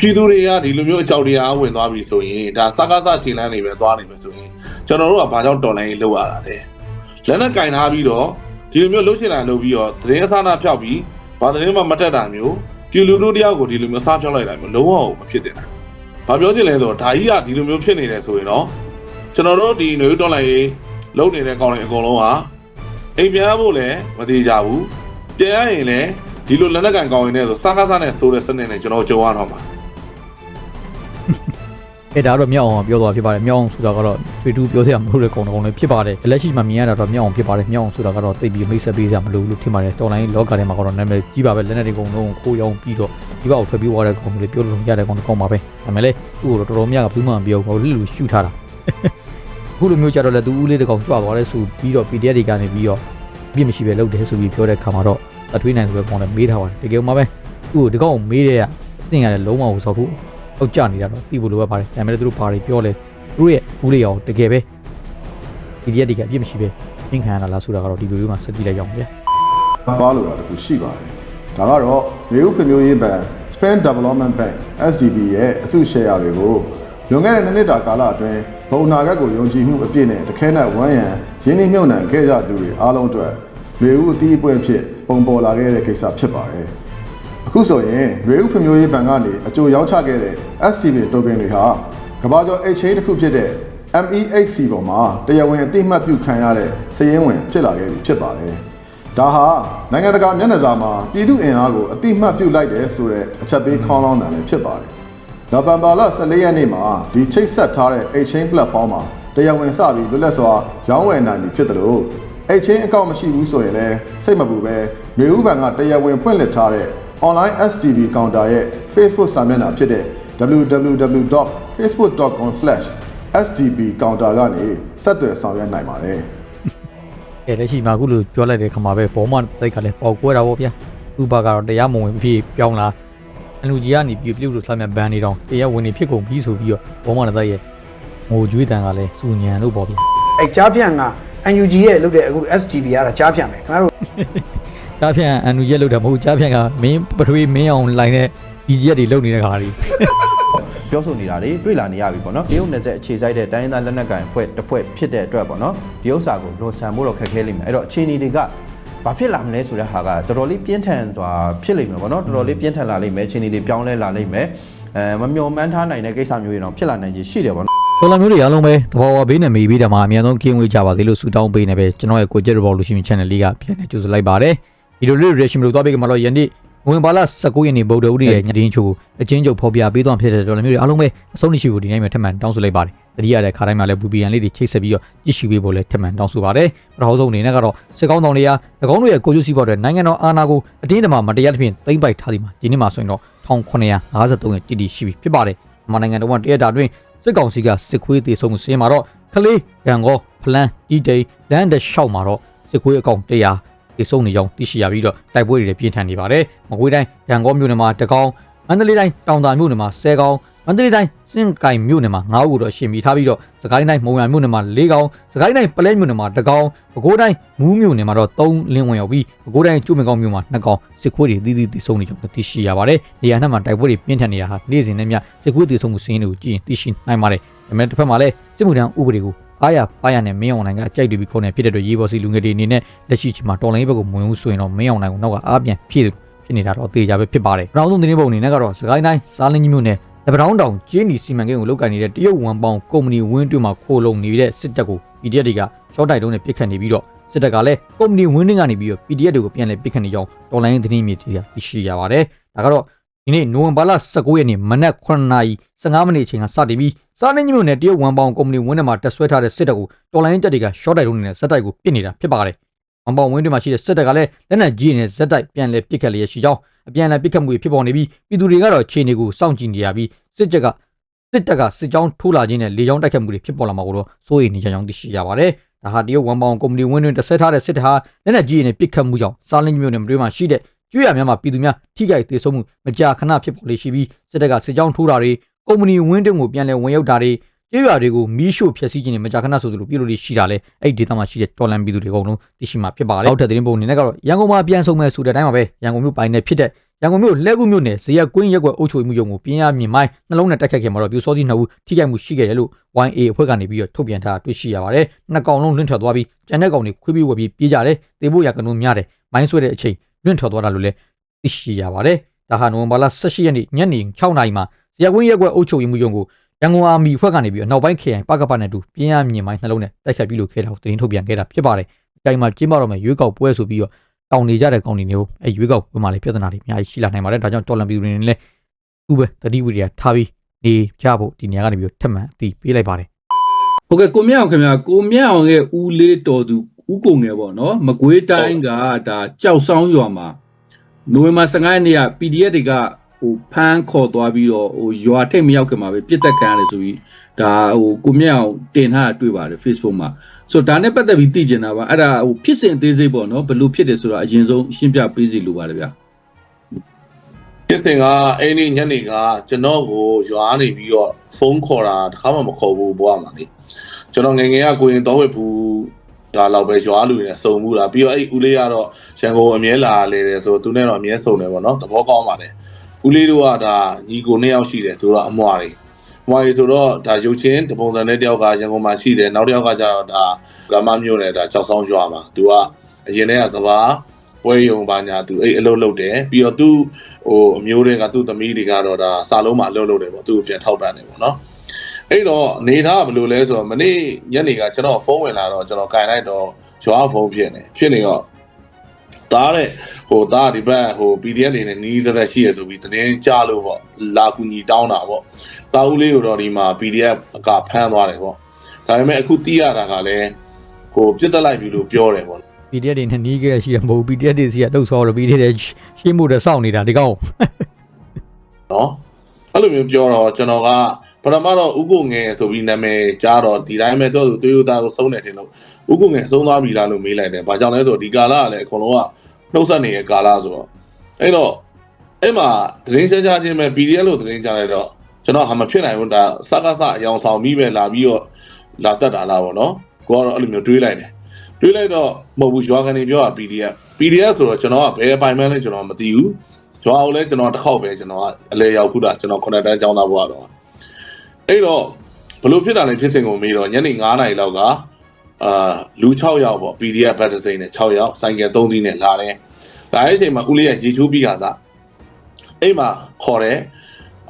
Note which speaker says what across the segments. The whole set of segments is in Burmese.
Speaker 1: ပြည်သူတွေကဒီလိုမျိုးအကြောက်တရားဝင်သွားပြီဆိုရင်ဒါစကားစခြေလန်းနေပဲသွားနေမယ်ဆိုရင်ကျွန်တော်တို့ကဘာကြောင့်တော်လိုင်းရေးလုပ်ရတာလဲလက်နဲ့ကင်ထားပြီးတော့ဒီလိုမျိုးလှုပ်ရှင်လာလုပ်ပြီးတော့သတင်းအစားအနာဖြောက်ပြီးဘာသတင်းမှမတက်တာမျိုးပြည်လူတို့တယောက်ကိုဒီလိုမျိုးစားဖြောက်လိုက်တာမျိုးလုံးဝမဖြစ်တင်တာဘာပြောချင်လဲဆိုတော့ဒါကြီးကဒီလိုမျိုးဖြစ်နေတယ်ဆိုရင်တော့ကျွန်တော်တို့ဒီຫນွေတော်လိုင်းရေးလုပ်နေတဲ့ကောင်တွေအကုန်လုံးဟာအိမ်ပြန်ဖို့လည်းမသေးကြဘူးပြန်ရရင်လည်းဒီလိုလက်နဲ့ကင်ကောင်တွေနဲ့ဆိုစားကားစားနဲ့ဆိုးတဲ့စနစ်နဲ့ကျွန်တော်ကြုံရတော့မှာ
Speaker 2: အဲဒါတော့မြောက်အောင်ပြောသွားဖြစ်ပါတယ်မြောက်အောင်ဆိုတာကတော့ထွေတူပြောစရာမလိုတဲ့ကောင်ကောင်လည်းဖြစ်ပါတယ်လက်ရှိမှာမြင်ရတာတော့မြောက်အောင်ဖြစ်ပါတယ်မြောက်အောင်ဆိုတာကတော့သိပြီးမိတ်ဆက်ပေးစရာမလိုဘူးလို့ထင်ပါတယ်တော်လိုင်းလောကထဲမှာကတော့နာမည်ကြီးပါပဲလက်နဲ့ဒီကောင်လုံးကိုခိုးရောင်းပြီးတော့ဒီဘောက်ထွက်ပြီးသွားတဲ့ကောင်တွေပြောလို့ရတဲ့ကောင်ကောင်ပါပဲဒါမဲ့လေသူ့ကိုတော့တော်တော်များကဘူးမှမပြောဘူးလူလူရှူထားတာအခုလိုမျိုးကြတော့လေသူဦးလေးတကောင်ကြွသွားတယ်ဆိုပြီးတော့ PDF တွေကနေပြီးတော့ပြစ်မရှိပဲလုပ်တယ်ဆိုပြီးပြောတဲ့ခါမှာတော့အထွေးနိုင်ဆိုပဲကောင်လည်းမေးထားပါတယ်တကယ်မှပဲသူ့ကိုဒီကောင်ကိုမေးတဲ့ကတင်ရတယ်လုံးဝကိုစောက်ဖို့ အောက်ကျနေတာတော့သိဖို့လိုပဲပါတယ်ဒါပေမဲ့သူတို့ဘာတွေပြောလဲသူတို့ရဲ့ဦးလေးအောင်တကယ်ပဲဒီရက်တကအပြစ်မရှိပဲပြင်ခံရတာလားဆိုတာကတော့ဒီဗီဒီယိုမှာဆက်ကြည့်လိုက်ရအောင်ဗျာ
Speaker 3: သွားလို့တာတခုရှိပါတယ်ဒါကတော့ရေဥဖွံ့ဖြိုးရေးဘဏ် Spring Development Bank SDB ရဲ့အစုရှယ်ယာတွေကိုလွန်ခဲ့တဲ့နှစ်နှစ်တာကာလအတွင်းဘုံနာဂတ်ကိုယုံကြည်မှုအပြည့်နဲ့တခဲနဲ့ဝမ်းရံရင်းနှီးမြှုပ်နှံခဲ့ကြသူတွေအားလုံးအတွက်ရေဥအသီးအပွင့်ဖြစ်ပုံပေါ်လာခဲ့တဲ့ကိစ္စဖြစ်ပါတယ်အ ခုဆိုရင်ရေဥဖွံ့ဖြိုးရေးဘဏ်ကနေအကြိုရောင်းချခဲ့တဲ့ STB token တွေဟာကမ္ဘာကျော် exchange တစ်ခုဖြစ်တဲ့ MEHC ပေါ်မှာတရားဝင်အသိအမှတ်ပြုခံရတဲ့စည်ရင်းဝင်ဖြစ်လာခဲ့ပြီဖြစ်ပါတယ်။ဒါဟာနိုင်ငံတကာမျက်နှာစာမှာပြည်သူအင်အားကိုအသိအမှတ်ပြုလိုက်တယ်ဆိုတဲ့အချက်ပေးခေါင်းလောင်းတာလည်းဖြစ်ပါတယ်။နိုဝင်ဘာလ14ရက်နေ့မှာဒီချိတ်ဆက်ထားတဲ့ exchange platform မှာတရားဝင်စပြီးလွတ်လပ်စွာရောင်းဝယ်နိုင်ပြီဖြစ်တယ်လို့ exchange အကောင့်မရှိဘူးဆိုရင်လည်းစိတ်မပူပဲမျိုးဥပံကတရားဝင်ဖွင့်လှစ်ထားတဲ့ online STB counter ရဲ့ Facebook စာမျက်နှာဖြစ်တဲ့ www.facebook.com/sdb counter ကနေဆက်သွယ်ဆောင်ရွက်နိုင်ပါတယ်။
Speaker 2: အဲလက်ရှိမှာအခုလိုပြောလိုက်တဲ့ခါမှာပဲဘောမတိတ်ကလည်းပေါက်ကွဲတာပေါ့ဗျာဥပကတော့တရားမဝင်ဖြစ်ပြောင်းလာအလူကြီးကနေပြီးပြုတ်လို့ဆမ်းမြဘန်နေတော့တရားဝင်နေဖြစ်ကုန်ပြီဆိုပြီးတော့ဘောမတိတ်ရဲ့ငိုကြွေးတန်ကလည်းစူညံလို့ပေါ့ဗျာ
Speaker 4: အဲကြားဖြန့်က NUG ရဲ့လုပ်တဲ့အခု STB ကတော့ကြားဖြန့်ပဲခင်ဗျားတို့
Speaker 2: ကြားဖြန့်အန်နူရက်လောက်တာမဟုတ်ကြားဖြန့်ကမင်းပထဝီမင်းအောင်လိုင်းတဲ့ BG တွေလုံနေတဲ့ခါကြီး
Speaker 5: ပြောဆိုနေတာတွေတွေ့လာနေရပြီပေါ့နော်တရုတ်နယ်စပ်အခြေစိုက်တဲ့တိုင်းရင်းသားလက်နက်ကိုင်အဖွဲ့တစ်ဖွဲ့ဖြစ်တဲ့အတွက်ပေါ့နော်ဒီဥစ္စာကိုလွန်ဆန်ဖို့တော့ခက်ခဲလိမ့်မယ်အဲ့တော့အခြေအနေတွေကဘာဖြစ်လာမလဲဆိုတဲ့ဟာကတော်တော်လေးပြင်းထန်စွာဖြစ်လိမ့်မယ်ပေါ့နော်တော်တော်လေးပြင်းထန်လာလိမ့်မယ်အခြေအနေတွေပြောင်းလဲလာလိမ့်မယ်အဲမမျှော်မှန်းထားနိုင်တဲ့ကိစ္စမျိုးတွေတော့ဖြစ်လာနိုင်ခြေရှိတယ်ပေါ့နော်
Speaker 2: တော်လာမျိုးတွေအားလုံးပဲတဘာဝဘေးနဲ့မေးပြီးတာမှာအများဆုံးကင်းဝေးကြပါသေးလို့ဆုတောင်းပေးနေပဲကျွန်တော်ရဲ့ကိုကျက် revolution channel လေးကပြန်နေကြိုဆိုလိုက်ပါတယ်ဗီ ဒီယိုလေး reaction လို့သွားပေးကြမှာတော့ယနေ့ဝင်ပါလာ19ရက်နေ့ဗုဒ္ဓဦးရဲ့ညတင်းချိုအချင်းချုပ်ဖော်ပြပေးသွားဖြစ်တဲ့တော်လာမျိုးတွေအားလုံးပဲအဆုံးရှိဖို့ဒီနေ့မှထပ်မံတောင်းဆိုလိုက်ပါတယ်တတိယတဲ့ခါတိုင်းမှာလည်း VPN လေးတွေချိတ်ဆက်ပြီးတော့ကြည့်ရှုပေးဖို့လည်းထပ်မံတောင်းဆိုပါတယ်ပထမဆုံးအနေနဲ့ကတော့စစ်ကောင်းဆောင်တွေက၎င်းတို့ရဲ့ကိုကျိုးစီးပွားတွေနိုင်ငံတော်အာဏာကိုအတင်းအဓမ္မမတရားသဖြင့်သိမ်းပိုက်ထားသည်မှာဒီနေ့မှာဆိုရင်တော့1953ရဲ့တည်တည်ရှိပြီဖြစ်ပါတယ်မြန်မာနိုင်ငံတော်ကတရက်တာတွင်စစ်ကောင်စီကစစ်ခွေးတေဆုံးမှုစင်းမှာတော့ခလေးရန်ကောဖလန်တီတိန်လန်ဒရှောက်မှာတော့စစ်ခွေးအကောင်100 တေဆုံးနေကြောင်းသိရှိရပြီးတော့တိုက်ပွဲတွေလည်းပြင်းထန်နေပါတယ်။မကွေးတိုင်းရန်ကောမြို့နယ်မှာတကောင်မန္တလေးတိုင်းတောင်တာမြို့နယ်မှာ10ကောင်မန္တလေးတိုင်းစင်ကိုင်မြို့နယ်မှာ9ဦးတော့ရှင်မိထားပြီးတော့စကိုင်းတိုင်းမုံရမြို့နယ်မှာ4ကောင်စကိုင်းတိုင်းပလဲမြို့နယ်မှာ1ကောင်ပဲခူးတိုင်းမူးမြို့နယ်မှာတော့3လင်းဝင်ရောက်ပြီးပဲခူးတိုင်းကျုံမကောင်မြို့မှာ2ကောင်စစ်ခွေးတွေတီးတီးတီဆုံးနေကြောင်းသိရှိရပါတယ်။နေရာနှံ့မှာတိုက်ပွဲတွေပြင်းထန်နေတာဟာနေ့စဉ်နဲ့မျှစစ်ခွေးတီဆုံးမှုစင်းတွေကိုကြည့်ရင်သိရှိနိုင်ပါတယ်။ဒါပေမဲ့တစ်ဖက်မှာလည်းစစ်မှုထမ်းဥပဒေကို အားရပါရနဲ့မင်းအောင်နိုင်ကအကြိုက်တွေပြီးခေါင်းနေဖြစ်တဲ့အတွက်ရေးပေါ်စီလူငယ်တွေအနေနဲ့လက်ရှိချိန်မှာတော်လိုင်းဘက်ကိုမဝင်ဘူးဆိုရင်တော့မင်းအောင်နိုင်ကနောက်ကအားပြန်ဖြည့်ဖြစ်နေတာတော့အသေးချာပဲဖြစ်ပါတယ်။နောက်ဆုံးသတင်းပုံအနေနဲ့ကတော့စကိုင်းတိုင်းစားလင်းကြီးမြို့နယ်တပတောင်းတောင်ကျင်းဒီစီမံကိန်းကိုလုပ်ကိုင်နေတဲ့တရုတ်ဝန်ပေါင်းကုမ္ပဏီဝင်းတွင်းမှာခိုးလုံနေတဲ့စစ်တပ်ကို PDF တွေကရှော့တိုက်တုံးနဲ့ပစ်ခတ်နေပြီးတော့စစ်တပ်ကလည်းကုမ္ပဏီဝင်းတွင်းကနေပြီးတော့ PDF တွေကိုပြန်လည်ပစ်ခတ်နေကြောင်းတော်လိုင်းသတင်းမြေတွေကသိရှိရပါတယ်။ဒါကတော့ ဒီနေ့နိုဝင်ဘာလ19ရက်နေ့မနက်9:15မိနစ်အချိန်ကစတင်ပြီးစားလင်းကြီးမြို့နယ်တရုတ်ဝန်ပေါင်းကုမ္ပဏီဝင်းထဲမှာတက်ဆွဲထားတဲ့စစ်တပ်ကိုတော်လိုင်းတပ်တွေကရှော့တိုက်တုံးနဲ့စစ်တိုက်ကိုပစ်နေတာဖြစ်ပါတယ်။ဝန်ပေါင်းဝင်းတွင်းမှာရှိတဲ့စစ်တပ်ကလည်းလက်နက်ကြီးနဲ့ဇက်တိုက်ပြန်လည်ပစ်ခတ်လျက်ရှိကြောင်းအပြန်အလှန်ပစ်ခတ်မှုတွေဖြစ်ပေါ်နေပြီးပြည်သူတွေကတော့ခြေနေကိုစောင့်ကြည့်နေရပြီးစစ်တပ်ကစစ်တပ်ကစစ်ကြောင်းထိုးလာခြင်းနဲ့လေကြောင်းတိုက်ခတ်မှုတွေဖြစ်ပေါ်လာမှာကိုတော့စိုးရိမ်နေကြကြောင်းသိရှိရပါတယ်။ဒါဟာတရုတ်ဝန်ပေါင်းကုမ္ပဏီဝင်းတွင်တက်ဆက်ထားတဲ့စစ်တပ်ဟာလက်နက်ကြီးနဲ့ပစ်ခတ်မှုကြောင့်စားလင်းမျိုးနဲ့မတွေးမှရှိတဲ့ ကျွေးရများမှာပြည်သူများထိခိုက်ဒေဆုံးမှုမကြာခဏဖြစ်ပေါ်လေရှိပြီးစစ်တပ်ကစစ်ကြောင်းထိုးတာတွေကုမ္ပဏီဝင်းတွင်ကိုပြန်လည်ဝင်ရောက်တာတွေကျေးရွာတွေကိုမီးရှို့ဖျက်ဆီးခြင်းနဲ့မကြာခဏဆိုသလိုပြုလုပ်လို့ရှိတာလဲအဲ့ဒီဒေသမှာရှိတဲ့တော်လန်ပြည်သူတွေအကုန်လုံးသိရှိမှာဖြစ်ပါတယ်။နောက်ထပ်သတင်းပုံအနေနဲ့ကတော့ရန်ကုန်မှာပြန်ဆုံမဲ့ဆိုတဲ့အတိုင်းမှာပဲရန်ကုန်မြို့ပိုင်းနဲ့ဖြစ်တဲ့ရန်ကုန်မြို့လက်ကူမြို့နယ်ဇရက်ကွင်းရက်ကွက်အုပ်ချုပ်မှုရုံကိုပြင်းရမြင်မိုင်းနှလုံးနဲ့တိုက်ခတ်ခဲ့မှာတော့ပြူစောသီးနှစ်ဦးထိခိုက်မှုရှိခဲ့တယ်လို့ YA အဖွဲ့ကနေပြီးတော့ထုတ်ပြန်ထားတွေ့ရှိရပါတယ်နှစ်ကောင်လုံးလွင့်ထွက်သွားပြီးကျန်တဲ့ကောင်တွေခွေးပြီးဝက်ပြီးပြေးကြတယ်တေဖို့ရကနုံများတယ်မိုင်းဆွဲတဲ့အချိန် လွင့်ထွက်သွားတာလို့လည်းသိရှိရပါတယ်ဒါဟာနိုဝင်ဘာလ18ရက်နေ့ညနေ6နာရီမှာဇရက်ကွင်းရက်ကွက်အုပ်ချုပ်မှုရုံကိုရန်ကုန်အာမီအဖွဲ့ကနေပြီးတော့နောက်ပိုင်းခရိုင်ပကပနဲ့အတူပြင်းရမြင်မိုင်းနှလုံးနဲ့တိုက်ခတ်ပြီးလို့ခဲ့တာကိုသတင်းထုတ်ပြန်ခဲ့တာဖြစ်ပါတယ်ဒီတိုင်းမှာကျင်းပတော့မယ်ရွေးကောက်ပွဲဆိုပြီးတော့တောင်းနေကြတဲ့ကောင်းနေမျိုးအဲရွေးကောက်ပွဲမှာလည်းပြဿနာတွေအများကြီးရှိလာနိုင်ပါတယ်ဒါကြောင့်တော်လန်ပြည်သူတွေနဲ့လည်းသူ့ပဲတတိဝိရိယထားပြီးနေကြဖို့ဒီနေရာကနေပြီးတော့ထပ်မံအသိပေးလိုက်ပါတယ်
Speaker 6: ဟုတ်ကဲ့ကိုမြတ်အောင်ခင်ဗျာကိုမြတ်အောင်ရဲ့ဦးလေးတော်သူ ဦးကိုငယ်ပေါ့နော်မကွေးတိုင်းကဒါကြောက်ဆောင်ရွာမှာနိုဝင်ဘာ15ရက်နေ့က PDF တွေကဟိုဖမ်းခေါ်သွားပြီးတော့ဟိုရွာထိတ်မရောက်ခင်မှာပဲပြစ်တက်ခံရတယ်ဆိုပြီးဒါဟိုကိုမြတ်အောင်တင်ထားတာတွေ့ပါတယ် Facebook မှာဆိုတော့ဒါနဲ့ပတ်သက်ပြီးသိကျင်တာပါအဲ့ဒါဟိုဖြစ်စဉ်အသေးစိတ်ပေါ့နော်ဘယ်လိုဖြစ်တယ်ဆိုတာအရင်ဆုံးရှင်းပြပေးစီလိုပါတယ်ဗျာ
Speaker 1: ဖြစ်စဉ်ကအဲ့ဒီညနေကကျွန်တော်ကိုရွာနေပြီးတော့ဖုန်းခေါ်တာတစ်ခါမှမခေါ်ဘူးဘွားမှာလေကျွန်တော်ငယ်ငယ်ကကိုရင်တော်ဝက်ဘူး ဒါတော့ပဲရွာလူတွေနဲ့စုံမှုတာပြီးတော့အဲ့ဦးလေးကတော့ရန်ကုန်အမြဲလာလေတယ်ဆိုတော့သူနဲ့တော့အမြဲစုံတယ်ပေါ့နော်သဘောကောင်းပါတယ်ဦးလေးတို့ကဒါညီကိုနှစ်ယောက်ရှိတယ်သူတော့အမွာတွေအမွာတွေဆိုတော့ဒါရုပ်ချင်းတပုံစံနဲ့တယောက်ကရန်ကုန်မှာရှိတယ်နောက်တစ်ယောက်ကကျတော့ဒါကမ္မမျိုးနဲ့ဒါကြောက်ဆောင်ရွာမှာသူကအရင်တည်းကစပါးပွဲယုံပါညာသူအဲ့အလုပ်လုပ်တယ်ပြီးတော့သူဟိုအမျိုးတွေကသူ့သမီးတွေကတော့ဒါစာလုံးမှာအလုပ်လုပ်တယ်ပေါ့သူ့ကိုပြန်ထောက်ပံ့တယ်ပေါ့နော် အဲ့တော့အနေထားကဘယ်လိုလဲဆိုတော့မနေ့ညနေကကျွန်တော်ဖုန်းဝင်လာတော့ကျွန်တော်ကင်လိုက်တော့ရွာဖုန်းဖြစ်နေဖြစ်နေတော့တားတဲ့ဟိုတားဒီဘက်ဟို PDF တွေနဲ့နီးစက်ရှိရဆိုပြီးတင်းကြလို့ပေါ့လာကူညီတောင်းတာပေါ့တာဦးလေးကိုတော့ဒီမှာ PDF အကဖမ်းသွားတယ်ပေါ့ဒါပေမဲ့အခုတီးရတာကလည်းဟိုပြစ်တက်လိုက်ပြီလို့ပြောတယ်ပေါ့
Speaker 2: PDF တွေနဲ့နီးခဲ့ရှိတယ်မဟုတ်ဘူး PDF တွေစီကလှုပ်ဆော်လို့ PDF တွေရှင်းမှုတွေစောင့်နေတာဒီကောင်
Speaker 1: နော်အဲ့လိုမျိုးပြောတော့ကျွန်တော်က ပထမတော့ဥကုငယ်ဆိုပြီးနာမည်ကြားတော့ဒီတိုင်းပဲတော့သူတိုယိုတာကိုဆုံးတယ်ထင်လို့ဥကုငယ်ဆုံးသွားပြီလားလို့မေးလိုက်တယ်။ဘာကြောင့်လဲဆိုတော့ဒီကာလကလည်းအကုန်လုံးကနှုတ်ဆက်နေတဲ့ကာလဆိုတော့အဲ့တော့အဲ့မှာသတင်းစကြားချင်းပဲ PDF လို့သတင်းကြားလိုက်တော့ကျွန်တော်ဟာမဖြစ်နိုင်ဘူးဒါစကားစအယောင်ဆောင်ပြီးပဲလာပြီးတော့လာတက်တာလားဗောနော်။ကိုကတော့အဲ့လိုမျိုးတွေးလိုက်တယ်။တွေးလိုက်တော့မဟုတ်ဘူးရွာကန်နေပြောတာ PDF PDF ဆိုတော့ကျွန်တော်ကဘယ်အပိုင်မှန်းလဲကျွန်တော်မသိဘူး။ရွာကိုလည်းကျွန်တော်တစ်ခေါက်ပဲကျွန်တော်ကအလဲရောက်ခုတာကျွန်တော်ခုနှစ်တန်းကျောင်းသားဘွားတော့ အဲ့တော့ဘလို့ဖြစ်တာလဲဖြစ်စဉ်ကိုမေးတော့ညနေ9နာရီလောက်ကအာလူ6ယောက်ပေါ့ PDF ဘတ်တစိမ့်နဲ့6ယောက်ဆိုင်ကယ်3စီးနဲ့လာတယ်။ဒါအဲ့အချိန်မှာဦးလေးကရေချိုးပြီးကစားအိမ်မှာခေါ်တယ်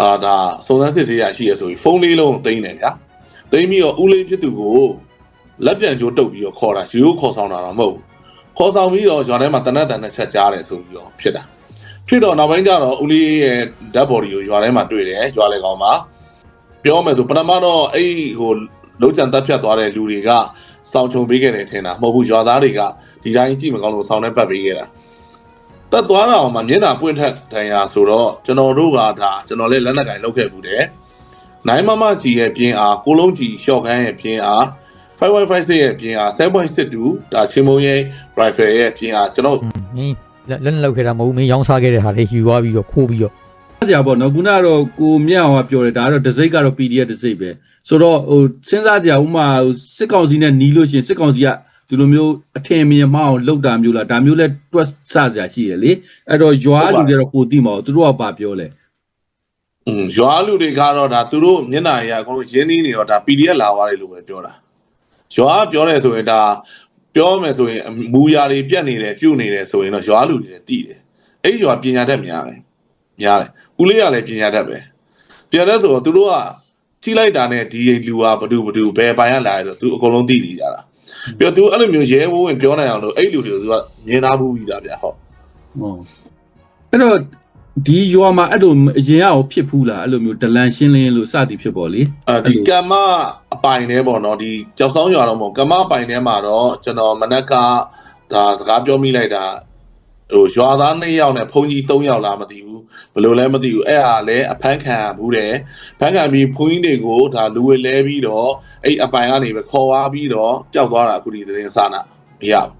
Speaker 1: အာဒါစုံစမ်းစစ်ဆေးရရှိရဆိုပြီးဖုန်းလေးလုံးသိမ်းတယ်ဗျာ။သိမ်းပြီးတော့ဦးလေးဖြစ်သူကိုလက်ပြန်ကြိုးတုပ်ပြီးတော့ခေါ်တာရေကိုခေါ်ဆောင်တာတော့မဟုတ်ဘူး။ခေါ်ဆောင်ပြီးတော့ရွာထဲမှာတနက်တန်နဲ့ချက်ကြားတယ်ဆိုပြီးတော့ဖြစ်တာ။ဖြစ်တော့နောက်ပိုင်းကျတော့ဦးလေးရဲ့ dead body ကိုရွာထဲမှာတွေ့တယ်ရွာလေကောင်မှာ ပြောမယ်ဆိုပထမတော့အဲ့ဟိုလုံးချန်တက်ဖြတ်သွားတဲ့လူတွေကစောင့်ချုံပေးခဲ့တယ်ထင်တာမဟုတ်ဘူးရွာသားတွေကဒီတိုင်းကြည့်မကောင်းလို့ဆောင်းနဲ့ပတ်ပေးခဲ့တာတက်သွားတာအောင်မှမျက်နှာပွင့်ထက်တန်ရာဆိုတော့ကျွန်တော်တို့ကဒါကျွန်တော်လည်းလက်နက်ကင်လောက်ခဲ့ဘူးတယ်နိုင်မမကြီးရဲ့ပြင်းအားကိုလုံးကြီးရှော့ခန်းရဲ့ပြင်းအား555ရဲ့ပြင်းအား7.62ဒါချင်းမုံရဲ့ rifle ရဲ့ပြင်းအားကျွန်တော်
Speaker 2: မင်းလက်လက်လောက်ခဲ့တာမဟုတ်ဘူးမင်းရောင်းစားခဲ့တဲ့ဟာတွေယူသွားပြီးတော့ခိုးပြီးတော့
Speaker 6: ကြပါတော့ခုနကတော့ကိုမြတ်အောင်ကပြောတယ်ဒါကတော့ဒစိတ်ကတော့ PDF ဒစိတ်ပဲဆိုတော့ဟိုစဉ်းစားကြဥမာဟိုစစ်ကောင်စီနဲ့နီးလို့ရှရင်စစ်ကောင်စီကဒီလိုမျိုးအထင်မြင်မအောင်လောက်တာမျိုးလားဒါမျိုးလဲတွက်ဆစရာရှိရလေအဲ့တော့ရွာလူတွေတော့ကိုသိမှာသူတို့ကဘာပြောလဲ
Speaker 1: อืมရွာလူတွေကတော့ဒါသူတို့မျက်နှာရအကုန်လုံးရင်းနှီးနေတော့ဒါ PDF လာသွားတယ်လို့ပဲပြောတာရွာကပြောတယ်ဆိုရင်ဒါပြောမယ်ဆိုရင်မူရာတွေပြက်နေတယ်ပြုတ်နေတယ်ဆိုရင်တော့ရွာလူတွေလည်းသိတယ်အဲ့ဒီရွာပညာတတ်များတယ်များတယ် ဦးလေးကလည်းပညာတတ်ပဲပညာတတ်ဆိုတော့သူတို့ကထိလိုက်တာနဲ့ဒီလူကဘဒုဘဒုဘယ်ပိုင်ရလာလဲဆိုသူအကုန်လုံးသိနေကြတာပြီးတော့သူအဲ့လိုမျိုးရဲဝုန်းဝင်ပြောနိုင်အောင်လို့အဲ့လူတွေကိုသူကမြင်သားမှုပြီးတာဗျာဟုတ်
Speaker 6: ဟုတ်အဲ့တော့ဒီရွာမှာအဲ့လိုအရင်ကရောဖြစ်ဖူးလားအဲ့လိုမျိုးဒလန်ရှင်းလင်းလို့စသည်ဖြစ်ပေါ်လေ
Speaker 1: အဲဒီကမ္မအပိုင်ထဲပေါ့နော်ဒီကြောက်ဆောင်ရွာတော့မဟုတ်ကမ္မအပိုင်ထဲမှာတော့ကျွန်တော်မနက်ကဒါစကားပြောမိလိုက်တာ ဟိုရွာသား2ယောက်နဲ့ဘုန်းကြီး3ယောက်လားမသိဘူးဘယ်လိုလဲမသိဘူးအဲ့ဟာလည်းအဖမ်းခံဘူးတယ်ဖမ်းခံပြီးဘုန်းကြီးတွေကိုဒါလူဝဲလဲပြီးတော့အဲ့အပိုင်ကနေပဲခေါ်သွားပြီးတော့ကြောက်သွားတာအခုဒီသတင်းစာနာမရဘူး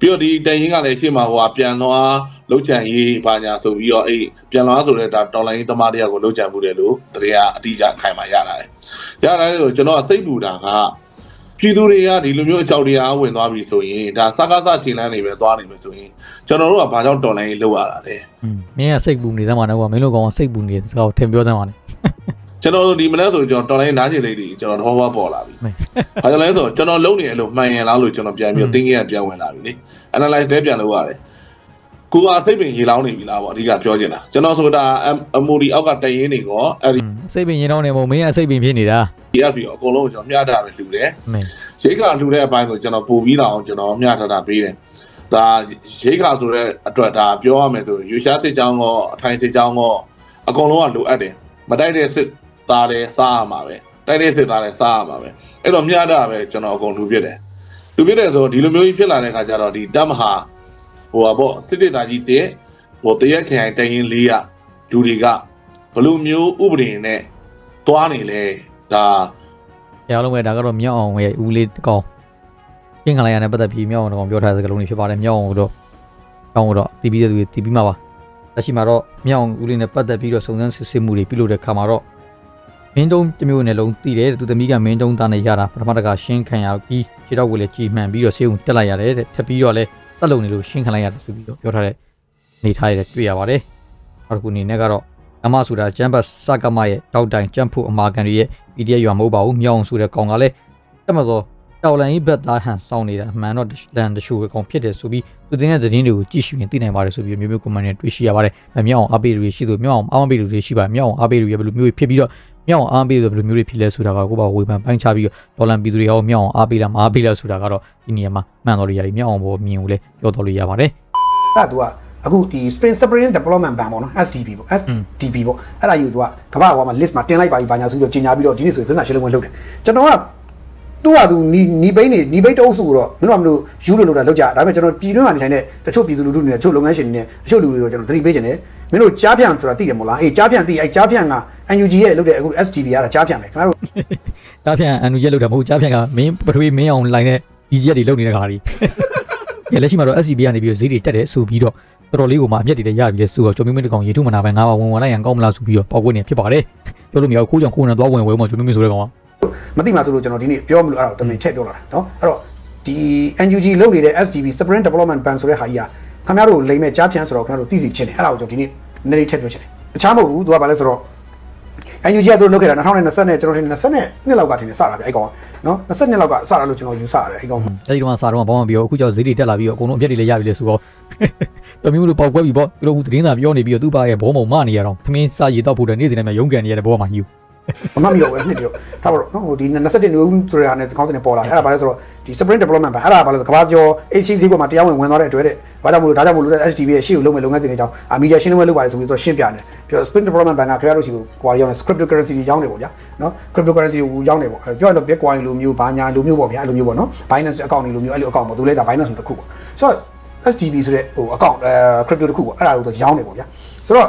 Speaker 1: ပြီးတော့ဒီတန်ရင်ကလည်းရှေ့မှာဟိုကပြန်သွားလောက်ချန်ရေးဘာညာဆိုပြီးတော့အဲ့ပြန်သွားဆိုတဲ့ဒါတော်လိုင်းသမားတယောက်ကိုလောက်ချန်မှုတယ်လို့သတင်းကအတိအကျအခိုင်အမာရလာတယ်ရတာလေဆိုကျွန်တော်စိတ်ပူတာက ပြည်သူတွေကဒီလိုမျိုးအကြောက်တရားဝင်သွားပြီဆိုရင်ဒါစကားစခြေလမ်းတွေပဲသွားနေမယ်ဆိုရင်ကျွန်တော်တို့ကဘာကြောင့်တော်လိုင်းလောက်ရတာလဲ
Speaker 2: อืมမင်းကစိတ်ပူနေသမ်းပါနဲ့ကွာမင်းတို့ကောင်ကစိတ်ပူနေတဲ့စကားကိုထင်ပြောသမ်းပါနဲ့
Speaker 1: ကျွန်တော်တို့ဒီမနေ့ဆိုကျွန်တော်တော်လိုင်းနားကျင်လေးတွေကျွန်တော်တော့ပေါ်လာပြီ
Speaker 2: မှန်။
Speaker 1: ဘာကြောင့်လဲဆိုတော့ကျွန်တော်လုံနေရလို့မှန်ရင်လားလို့ကျွန်တော်ပြန်ပြီးတော့သင်ကြီးကပြန်ဝင်လာပြီလေ။ analyze လည်းပြန်လုပ်ရတယ်။ ကိုကစိတ်ပင်ရေလောင်းနေပြီလားပေါ့အဓိကပြောချင်တာ။ကျွန်တော်ဆိုတာအမိုဒီအောက်ကတရင်နေကောအဲ့ဒီ
Speaker 2: อืมစိတ်ပင်ရင်တော့နေမို့မင်းကစိတ်ပင်ဖြစ်နေတာ
Speaker 1: FD အကုန်လုံးကိုကျွန်တော်မျှတာပဲလှူတယ်
Speaker 2: မင်း။
Speaker 1: ရိတ်ခါလှူတဲ့အပိုင်းဆိုကျွန်တော်ပို့ပြီးတော့ကျွန်တော်မျှတာတာပေးတယ်။ဒါရိတ်ခါဆိုတဲ့အတွက်ဒါပြောရမယ်ဆိုယူရှားစစ်ကြောင်းကောအထိုင်စစ်ကြောင်းကောအကုန်လုံးကလိုအပ်တယ်။မတိုက်တဲ့စစ်သားတယ်စားရမှာပဲ။တိုက်တဲ့စစ်သားလည်းစားရမှာပဲ။အဲ့တော့မျှတာပဲကျွန်တော်အကုန်လှူပြတယ်။လူပြတဲ့ဆိုဒီလိုမျိုးကြီးဖြစ်လာတဲ့ခါကျတော့ဒီတပ်မဟာ ဟိုပါပေါ့စစ်တေတာကြီးတဲ့ဟိုတရက်ခရိုင်တရင်လေးကလူတွေကဘလိုမျိုးဥပဒေနဲ့တွားနေလဲဒါ
Speaker 2: အားလုံးပဲဒါကတော့မြောက်အောင်ရဲ့ဦးလေးတစ်ကောင်ပြင်ခလိုက်ရတဲ့ပတ်သက်ပြီးမြောက်အောင်တစ်ကောင်ပြောထားတဲ့စကားလုံးတွေဖြစ်ပါတယ်မြောက်အောင်တော့ကောင်းတော့တီးပြီးတဲ့သူတွေတီးပြီးမှပါလက်ရှိမှာတော့မြောက်အောင်ဦးလေးနဲ့ပတ်သက်ပြီးတော့စုံစမ်းစစ်ဆေးမှုတွေပြုလုပ်တဲ့ခါမှာတော့မင်းတုံးတစ်မျိုးနဲ့လုံးတည်တယ်သူသမီးကမင်းတုံးသားနဲ့ရတာပထမတကရှင်းခံရပြီးခြေတော့ကိုလည်းကြည်မှန်ပြီးတော့ဆေးုံတက်လိုက်ရတယ်တဲ့ထပ်ပြီးတော့လည်း စက်လုံနေလို့ရှင်းခံလိုက်ရတယ်ဆိုပြီးတော့ပြောထားတဲ့အနေထားရတဲ့တွေ့ရပါတယ်နောက်တစ်ခုအနေနဲ့ကတော့အမဆိုတာကျမ်းပတ်စကမရဲ့တောက်တိုင်ကျမ်းဖို့အမာကန်တွေရဲ့ PDF ရွာမဟုတ်ပါဘူးမြောက်အောင်ဆိုတဲ့ကောင်ကလည်းတက်မသောတော်လန်ကြီးဘက်သားဟန်စောင်းနေတာအမှန်တော့လန်တရှူကောင်ဖြစ်တယ်ဆိုပြီးသူတင်တဲ့သတင်းတွေကိုကြည့်ရှုရင်သိနိုင်ပါတယ်ဆိုပြီးမျိုးမျိုးကွန်မန့်နဲ့တွေ့ရှိရပါတယ်။မြောက်အောင်အားပေးလူတွေရှိသူမြောက်အောင်အားမပေးလူတွေရှိပါမြောက်အောင်အားပေးလူတွေဘယ်လိုမျိုးဖြစ်ပြီးတော့ မြောက်အောင်အားပေးလူဘယ်လိုမျိုးတွေဖြစ်လဲဆိုတာကကိုပါဝေဖန်ပိုင်းချပြီးတော့ဒေါ်လန်ပြည်သူတွေဟောမြောက်အောင်အားပေးလားမအားပေးလားဆိုတာကတော့ဒီနေရာမှာမှန်တော်ရည်မြောက်အောင်ပေါ်မြင်ကိုလည်းပြောတော်လို့ရပါတယ်
Speaker 4: အဲ့ဒါ तू ကအခုဒီ Spring Spring Development Ban ပေါ့နော် SDP ပေါ့ SDP ပေါ့အဲ့ဒါယူ तू ကကမ္ဘာပေါ်မှာ list မှာတင်လိုက်ပါပြီဘာညာဆိုပြီးတော့ကြီးညာပြီးတော့ဒီနေ့ဆိုရင်သစ္စာရှင်းလုံးဝင်လုပ်တယ်ကျွန်တော်ကသူ့ဟာသူနီနီဘိန်းနေနီဘိန်းတအုပ်စုတော့မင်းတို့ကမလို့ယူလို့လို့တာလောက်ကြဒါပေမဲ့ကျွန်တော်ပြည်တွင်းမှာနေထိုင်တဲ့တချို့ပြည်သူလူထုတွေနဲ့တချို့လုပ်ငန်းရှင်တွေနဲ့တချို့လူတွေတော့ကျွန်တော်သတိပေးခြင်းနဲ့မင်းတို့ကြားဖြန့်ဆိုတာသိတယ်မို့လားအေးကြားဖြန့်သိအဲ့ကြားဖြန့်က NUG ရဲ့လုပ်တဲ့အခု SGB ကတော့ကြားဖြန့်ပဲခင်ဗျားတို့
Speaker 2: ကြားဖြန့် NUG ရဲ့လုပ်တာမဟုတ်ကြားဖြန့်ကမင်းပထဝီမင်းအောင်လိုင်းတဲ့ EG တွေလုပ်နေတဲ့ခါကြီးရလက်ရှိမှာတော့ SCB ကနေပြီးဈေးတွေတက်တယ်ဆိုပြီးတော့တော်တော်လေးကိုမှအမျက်တွေလည်းရပြီလေဆိုတော့ကျွန်မမင်းတကောင်ရေထုမနာပဲငါပါဝင်ဝင်လိုက်ရန်ကောင်းမလားဆိုပြီးတော့ပေါက်ပွဲနေဖြစ်ပါတယ်ပြောလို့မရဘူးခိုးကြောင်ခိုးနေသွားဝင်ဝဲမှကျွန်မမင်းဆိုတဲ့ကောင်က
Speaker 4: မသိမှဆိုလို့ကျွန်တော်ဒီနေ့ပြောမလို့အဲ့တော့တမင်ချက်ပြောလာတာနော်အဲ့တော့ဒီ NUG လုပ်နေတဲ့ SDB Sprint Development Ban ဆိုတဲ့ဟာကြီးကခင်ဗျားတို့လိမ်မဲ့ကြားဖြန့်ဆိုတော့ခင်ဗျားတို့သိစီချင်းတယ်အဲ့ဒါကိုကျွန်တော်ဒီနေ့နေ့ထည့်ပြောချင်တယ်အချားမဟုတ်ဘူးသူကဘာလဲဆိုတော့ NUG ကသူလုပ်ခဲ့တာ2020နဲ့ကျွန်တော်ထင်20နဲ့နှစ်လောက်ကထင်တယ်စတာဗျအဲ့ကောင်ကနော်20နှစ်လောက်ကစတာလို့ကျွန်တော်ယူဆရတယ်အဲ့ကောင်က
Speaker 2: အဲဒီတော့စာတော့ဘာမှမပြောအခုကြောင့်ဈေးတွေတက်လာပြီးတော့အကုန်လုံးအမျက်တွေလည်းရပြီလေဆိုတော့တော်မျိုးလို့ပေါက်ကွဲပြီပေါ့သူတို့ကသတင်းသာပြောနေပြီးတော့သူ့ဘာရဲ့ဘောမုံမနေရတော့သမင်းစာရည်တော့ဖို့တဲ့နေ့စဉ်နဲ့ရုံးကန်နေရတဲ့ဘောမှာယူ
Speaker 4: မမမီတော့ပဲနှစ်တည်းတော့ဒါပါတော့နော်ဟိုဒီ21နှစ်ဦးဆိုတဲ့ဟာနဲ့ခေါင်းစဉ်နဲ့ပေါ်လာတယ်အဲ့ဒါဘာလဲဆိုတော့ဒီ Spring Development Ban အဲ့ဒါဘာလဲဆိုကဘာပြော HCC ကမှတရားဝင်ဝင်သွားတဲ့အတွက်တဲ့ ဘာကြောင့်မလို့ဒါကြောင့်မလို့တဲ့ HDB ရဲ့ရှေ့ကိုလုံးမဲ့လုပ်ငန်းစဉ်တွေကြောင့်အမီဒီယာရှင်းလင်းပွဲလုပ်ပါတယ်ဆိုပြီးတော့ရှင်းပြတယ်ပြော Spring Development Ban ကခင်ဗျားတို့ရှိကိုကွာရောင်းတယ် cryptocurrency တွေရောင်းတယ်ပေါ့ဗျာနော် cryptocurrency ကိုရောင်းတယ်ပေါ့ပြောရတော့ Bitcoin လိုမျိုးဘာညာလိုမျိုးပေါ့ဗျာအဲ့လိုမျိုးပေါ့နော် Binance account တွေလိုမျိုးအဲ့လို account ပေါ့သူလည်းဒါ Binance တစ်ခုပေါ့ဆိုတော့ SDB ဆိုတဲ့ဟို account အဲ crypto တစ်ခုပေါ့အဲ့ဒါကိုတော့ရောင်းတယ်ပေါ့ဗျာဆိုတော့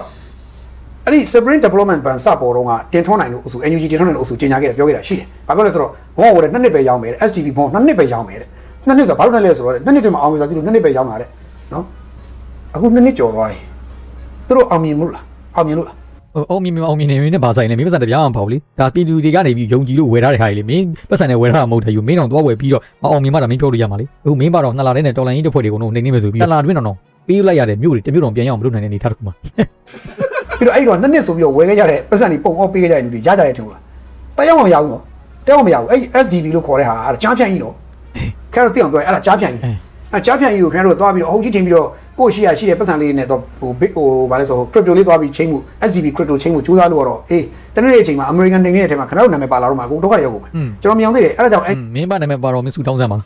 Speaker 4: အဲ့ဒီ Spring Development Ban စပေါ်တော့ကတင်ထွန်းနိုင်လို့အုပ်စု NUG တင်ထွန်းနိုင်လို့အုပ်စုကြီးညာခဲ့တယ်ပြောခဲ့တာရှိတယ်။ဘာပြောလဲဆိုတော့ဘောဝယ်တဲ့နှစ်နှစ်ပဲရောင်းမယ်တဲ့ SGB ဘောနှစ်နှစ်ပဲရောင်းမယ်တဲ့။နှစ်နှစ်ဆိုတော့ဘာလို့လဲဆိုတော့နှစ်နှစ်တည်းမှာအောင်မြင်စားသူတို့နှစ်နှစ်ပဲရောင်းတာတဲ့။ နော်။အခုနှစ်နှစ်ကျော်သွားပြီ။သူတို့အောင်မြင်မှုလား။အောင်မြင်လို့လား
Speaker 2: ဟိုအောင်မြင်မအောင်မြင်နေနေဘာဆိုင်လဲမင်းပတ်စံတပြားမှမပေါ့လေဒါပြည်သူတွေကနေပြီးယုံကြည်လို့ဝယ်ထားတဲ့ဟာကြီးလေမင်းပတ်စံနဲ့ဝယ်ထားတာမဟုတ်တယ်ယူမင်းတော့သွားဝယ်ပြီးတော့မအောင်မြင်မှတော့မင်းပြောလို့ရမှာလေအခုမင်းပါတော့နှစ်လာတဲ့နဲ့တော်လိုင်းကြီးတစ်ဖွဲ့တွေကတော့နေနေမယ်ဆိုပြီးနှစ်လာတွင်းတော့ပေးလိုက်ရတဲ့မြို့တွေတမြို့တော်ပြန်ရအောင်မလုပ်နိုင်တဲ့အနေထားတစ်ခုမှာ။
Speaker 4: ပြီးတော့အဲ့ဒီတော့နှစ်နှစ်ဆိုပြီးတော့ဝယ်ခဲ့ကြတဲ့ပတ်စံတွေပုံအောပေးခဲ့ကြတဲ့လူတွေရကြတဲ့ထင်လို့လား။တရားမှမရဘူးနော်။တရားမှမရဘူး။အဲ့ဒီ SDB လို့ခေါ်တဲ့ဟာအဲ့ဒါကြားဖြန့်ကြီးနော်။ခင်ဗျားတို့သိအောင်ပြောရင်အဲ့ဒါကြားဖြန့်ကြီး။ အဲ့ကြားဖြန့်ကြီးကိုခင်ဗျားတို့သွားပြီးတော့အဟုတ်ကြီးတင်ပြီးတော့ကိုရှိရရှိတဲ့ပတ်စံလေးတွေနဲ့တော့ဟို bit ဟိုဘာလဲဆို crypto လေးသွားပြီးချိန်မှု SDB crypto ချိန်မှုကြိုးစားလို့တော့အေးတနေ့အချိန်မှာ American တင်နေတဲ့ထဲမှာခင်ဗျားတို့နာမည်ပါလာတော့မှာအကုန်တော့ရောက်ကုန်မယ်ကျွန်တော်မြင်အောင်သိတယ်အဲ့ဒါကြောင့်အဲ့
Speaker 2: မင်းပါနာမည်ပါတော့မင်းစုတောင်းစမ်းပါ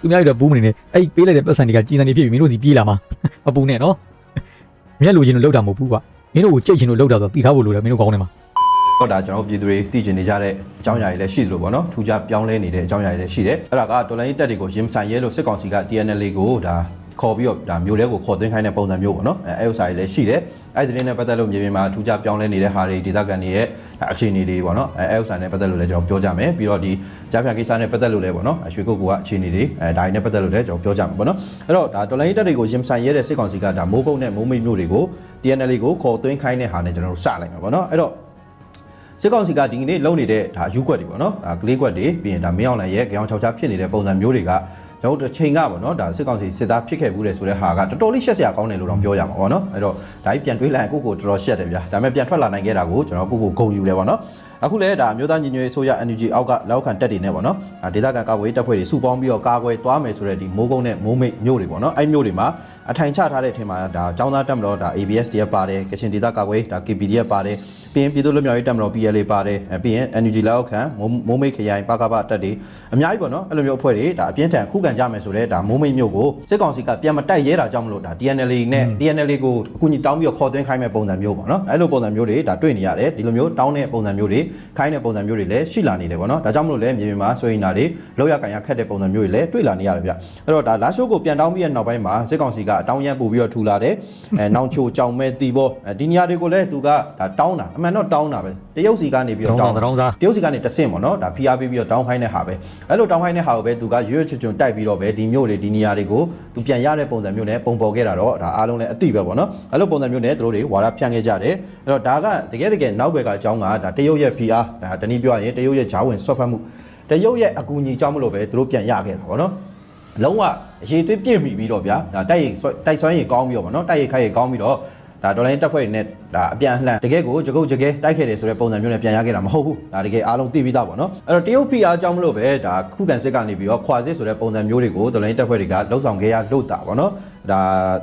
Speaker 2: သူများတွေတော့ဘူးမနေနဲ့အဲ့ပေးလိုက်တဲ့ပတ်စံတွေကကြီးစံနေဖြစ်ပြီးမင်းတို့စီပြေးလာမှာမပူနဲ့နော်မြက်လူချင်းလို့လောက်တာမဟုတ်ဘူးကွာမင်းတို့ကိုကြိတ်ချင်လို့လောက်တာဆိုတီထားဖို့လိုတယ်မင်းတို့ကောင်းနေမှာ
Speaker 5: တော့ဒါကျွန်တော်တို့ပြည်သူတွေသိကျင်နေကြတဲ့အကြောင်းအရာတွေလည်းရှိသလိုပေါ့နော်ထူးခြားပြောင်းလဲနေတဲ့အကြောင်းအရာတွေလည်းရှိတယ်အဲ့ဒါကတော်လိုင်းတက်တွေကိုရင်ဆိုင်ရဲလို့စစ်ကောင်စီက TNL ကိုဒါခေါ်ပြီးတော့ဒါမျိုးတွေကိုခေါ်သွင်းခိုင်းတဲ့ပုံစံမျိုးပေါ့နော်အဲအဲ့ဥစ္စာတွေလည်းရှိတယ်အဲ့ဒီသတင်းနဲ့ပတ်သက်လို့မြေပြင်မှာထူးခြားပြောင်းလဲနေတဲ့ဟာတွေဒေသခံတွေရဲ့အခြေအနေတွေပေါ့နော်အဲအဲ့ဥစ္စာနဲ့ပတ်သက်လို့လည်းကျွန်တော်ပြောကြမယ်ပြီးတော့ဒီကြားဖြတ်ကိစ္စနဲ့ပတ်သက်လို့လည်းပေါ့နော်ရွှေကုတ်ကအခြေအနေတွေအဲဒါတွေနဲ့ပတ်သက်လို့လည်းကျွန်တော်ပြောကြမှာပေါ့နော်အဲ့တော့ဒါတော်လိုင်းတက်တွေကိုရင်ဆိုင်ရဲတဲ့စစ်ကောင်စီကဒါမိုးကုတ်နဲ့မိုးမိတ်မျိုးတွေကို TNL ကိုခေါ်သွင်းခိုင်းတဲ့ဟာနဲ့ကျွန်တော်တို့စလိုက်မှာပေါ့နော်အဲ့တော့ စစ်ကောင်စီကဒီနေ့လုံနေတဲ့ဒါအယူကွက်တွေပေါ့နော်ဒါကလေးကွက်တွေပြီးရင်ဒါမင်းအောင်လှိုင်ရဲ့ကြောင်ချောက်ချဖြစ်နေတဲ့ပုံစံမျိုးတွေကကျွန်တော်တို့တစ်ချိန်ကပေါ့နော်ဒါစစ်ကောင်စီစစ်သားဖြစ်ခဲ့ဘူးလေဆိုတဲ့ဟာကတော်တော်လေးရှက်စရာကောင်းတယ်လို့တော့ပြောရမှာပေါ့နော်အဲ့တော့ဒါကြီးပြန်တွေးလိုက်ရင်ကိုကိုတော်တော်ရှက်တယ်ဗျာဒါပေမဲ့ပြန်ထွက်လာနိုင်ခဲ့တာကိုကျွန်တော်ကိုကိုဂုံယူတယ်ပေါ့နော် အခုလဲဒါအမျိုးသားညီညွတ်ရေးဆိုရ NUG အောက်ကလောက်ခံတက်တွေနဲ့ပေါ့နော်ဒါဒေသခံကာကွယ်ရေးတပ်ဖွဲ့တွေစုပေါင်းပြီးတော့ကာကွယ်သွားမယ်ဆိုတဲ့ဒီမိုးကုန်းနဲ့မိုးမိတ်မျိုးတွေပေါ့နော်အဲ့မျိုးတွေမှာအထိုင်ချထားတဲ့အထင်မှာဒါចောင်းသားတက်မတော်ဒါ ABS တည်းပါတယ်ကချင်ဒေသကာကွယ်ဒါ KPDF ပါတယ်ပြီးရင်ပြည်သူ့လွတ်မြောက်ရေးတပ်မတော် PLA ပါတယ်အဲပြီးရင် NUG လောက်ခံမိုးမိတ်ခရိုင်ပကပတက်တွေအများကြီးပေါ့နော်အဲ့လိုမျိုးအဖွဲ့တွေဒါအပြင်းထန်ခုခံကြမယ်ဆိုတဲ့ဒါမိုးမိတ်မျိုးကိုစစ်ကောင်စီကပြန်မတိုက်ရဲတာကြောင့်မလို့ဒါ TNL နဲ့ TNL ကိုအခုညတောင်းပြီးတော့ခေါ်သွင်းခိုင်းမဲ့ပုံစံမျိုးပေါ့နော်အဲ့လိုပုံစံမျိုးတွေဒါတွေ့နေရတယ်ဒီလိုမျိုးတောင်းတဲ့ပုံစံမျိုးတွေခိုင်းတဲ့ပုံစံမျိုးတွေလည်းရှိလာနေတယ်ပေါ့နော်ဒါကြောင့်မလို့လည်းမြေပြင်မှာဆိုရင်ဒါတွေလောက်ရကန်ရခက်တဲ့ပုံစံမျိုးတွေလည်းတွေ့လာနေရတယ်ဗျအဲ့တော့ဒါလာရှိုးကိုပြန်တောင်းပြီးတဲ့နောက်ပိုင်းမှာစစ်ကောင်စီကအတောင်းရန်ပို့ပြီးတော့ထူလာတယ်အဲနောင်ချိုကြောင်မဲ့တီဘောအဲဒီနေရာတွေကိုလည်းသူကဒါတောင်းတာအမှန်တော့တောင်းတာပဲတရုတ်စီကနေပြီး
Speaker 2: တော
Speaker 5: တော့
Speaker 2: င်း
Speaker 5: တော
Speaker 2: တော
Speaker 5: င်း
Speaker 2: င်းစား
Speaker 5: တရုတ်စီကနေတဆင့်ပေါ့နော်ဒါ PR ပေးပြီးတော့တောင်းခိုင်းတဲ့ဟာပဲအဲ့လိုတောင်းခိုင်းတဲ့ဟာကိုပဲသူကရွရွချွတ်ချွတ်တိုက်ပြီးတော့ပဲဒီမျိုးတွေဒီနေရာတွေကိုသူပြန်ရတဲ့ပုံစံမျိုးနဲ့ပုံပေါ်ခဲ့တာတော့ဒါအားလုံးလည်းအသိပဲပေါ့နော်အဲ့လိုပုံစံမျိုးနဲ့သူတို့တွေဝါဒဖြန့်ခဲ့ကြတယ်အဲ့တော့ဒါကတကယ်တကယ်နောက်ဘက်ကအကြောင်းကဒါတရုတ်ရဲ့ PR ဒါတနည်းပြောရရင်တရုတ်ရဲ့ဂျာဝင်ဆွတ်ဖက်မှုတရုတ်ရဲ့အကူအညီကြောင့်မလို့ပဲသူတို့ပြန်ရခဲ့တာပေါ့နော်လုံးဝအရေးသွေးပြည့်မိပြီးတော့ဗျာဒါတိုက်ရိုက်ဆွဲတိုက်ဆွမ်းရည်ကောင်းပြီးတော့ဗောနော်တိုက်ရိုက်ခိုက်ရည်ကောင်းပြီးတော့ဒါဒေါ်လာရင်းတက်ဖွဲ့တွေနဲ့ဒါအပြန်အလှန်တကယ်ကိုကြကုတ်ကြကဲတိုက်ခဲ့တယ်ဆိုတဲ့ပုံစံမျိုးနဲ့ပြန်ရခဲ့တာမဟုတ်ဘူးဒါတကယ်အားလုံးသိပြီးသားပေါ့နော်အဲ့တော့တရုတ်ဖီအားကြောင့်မလို့ပဲဒါခုခံစစ်ကနေပြီးတော့ခွာစစ်ဆိုတဲ့ပုံစံမျိုးတွေကိုဒေါ်လာရင်းတက်ဖွဲ့တွေကလှုပ်ဆောင်ခဲ့ရလို့တာပေါ့နော် ဒါ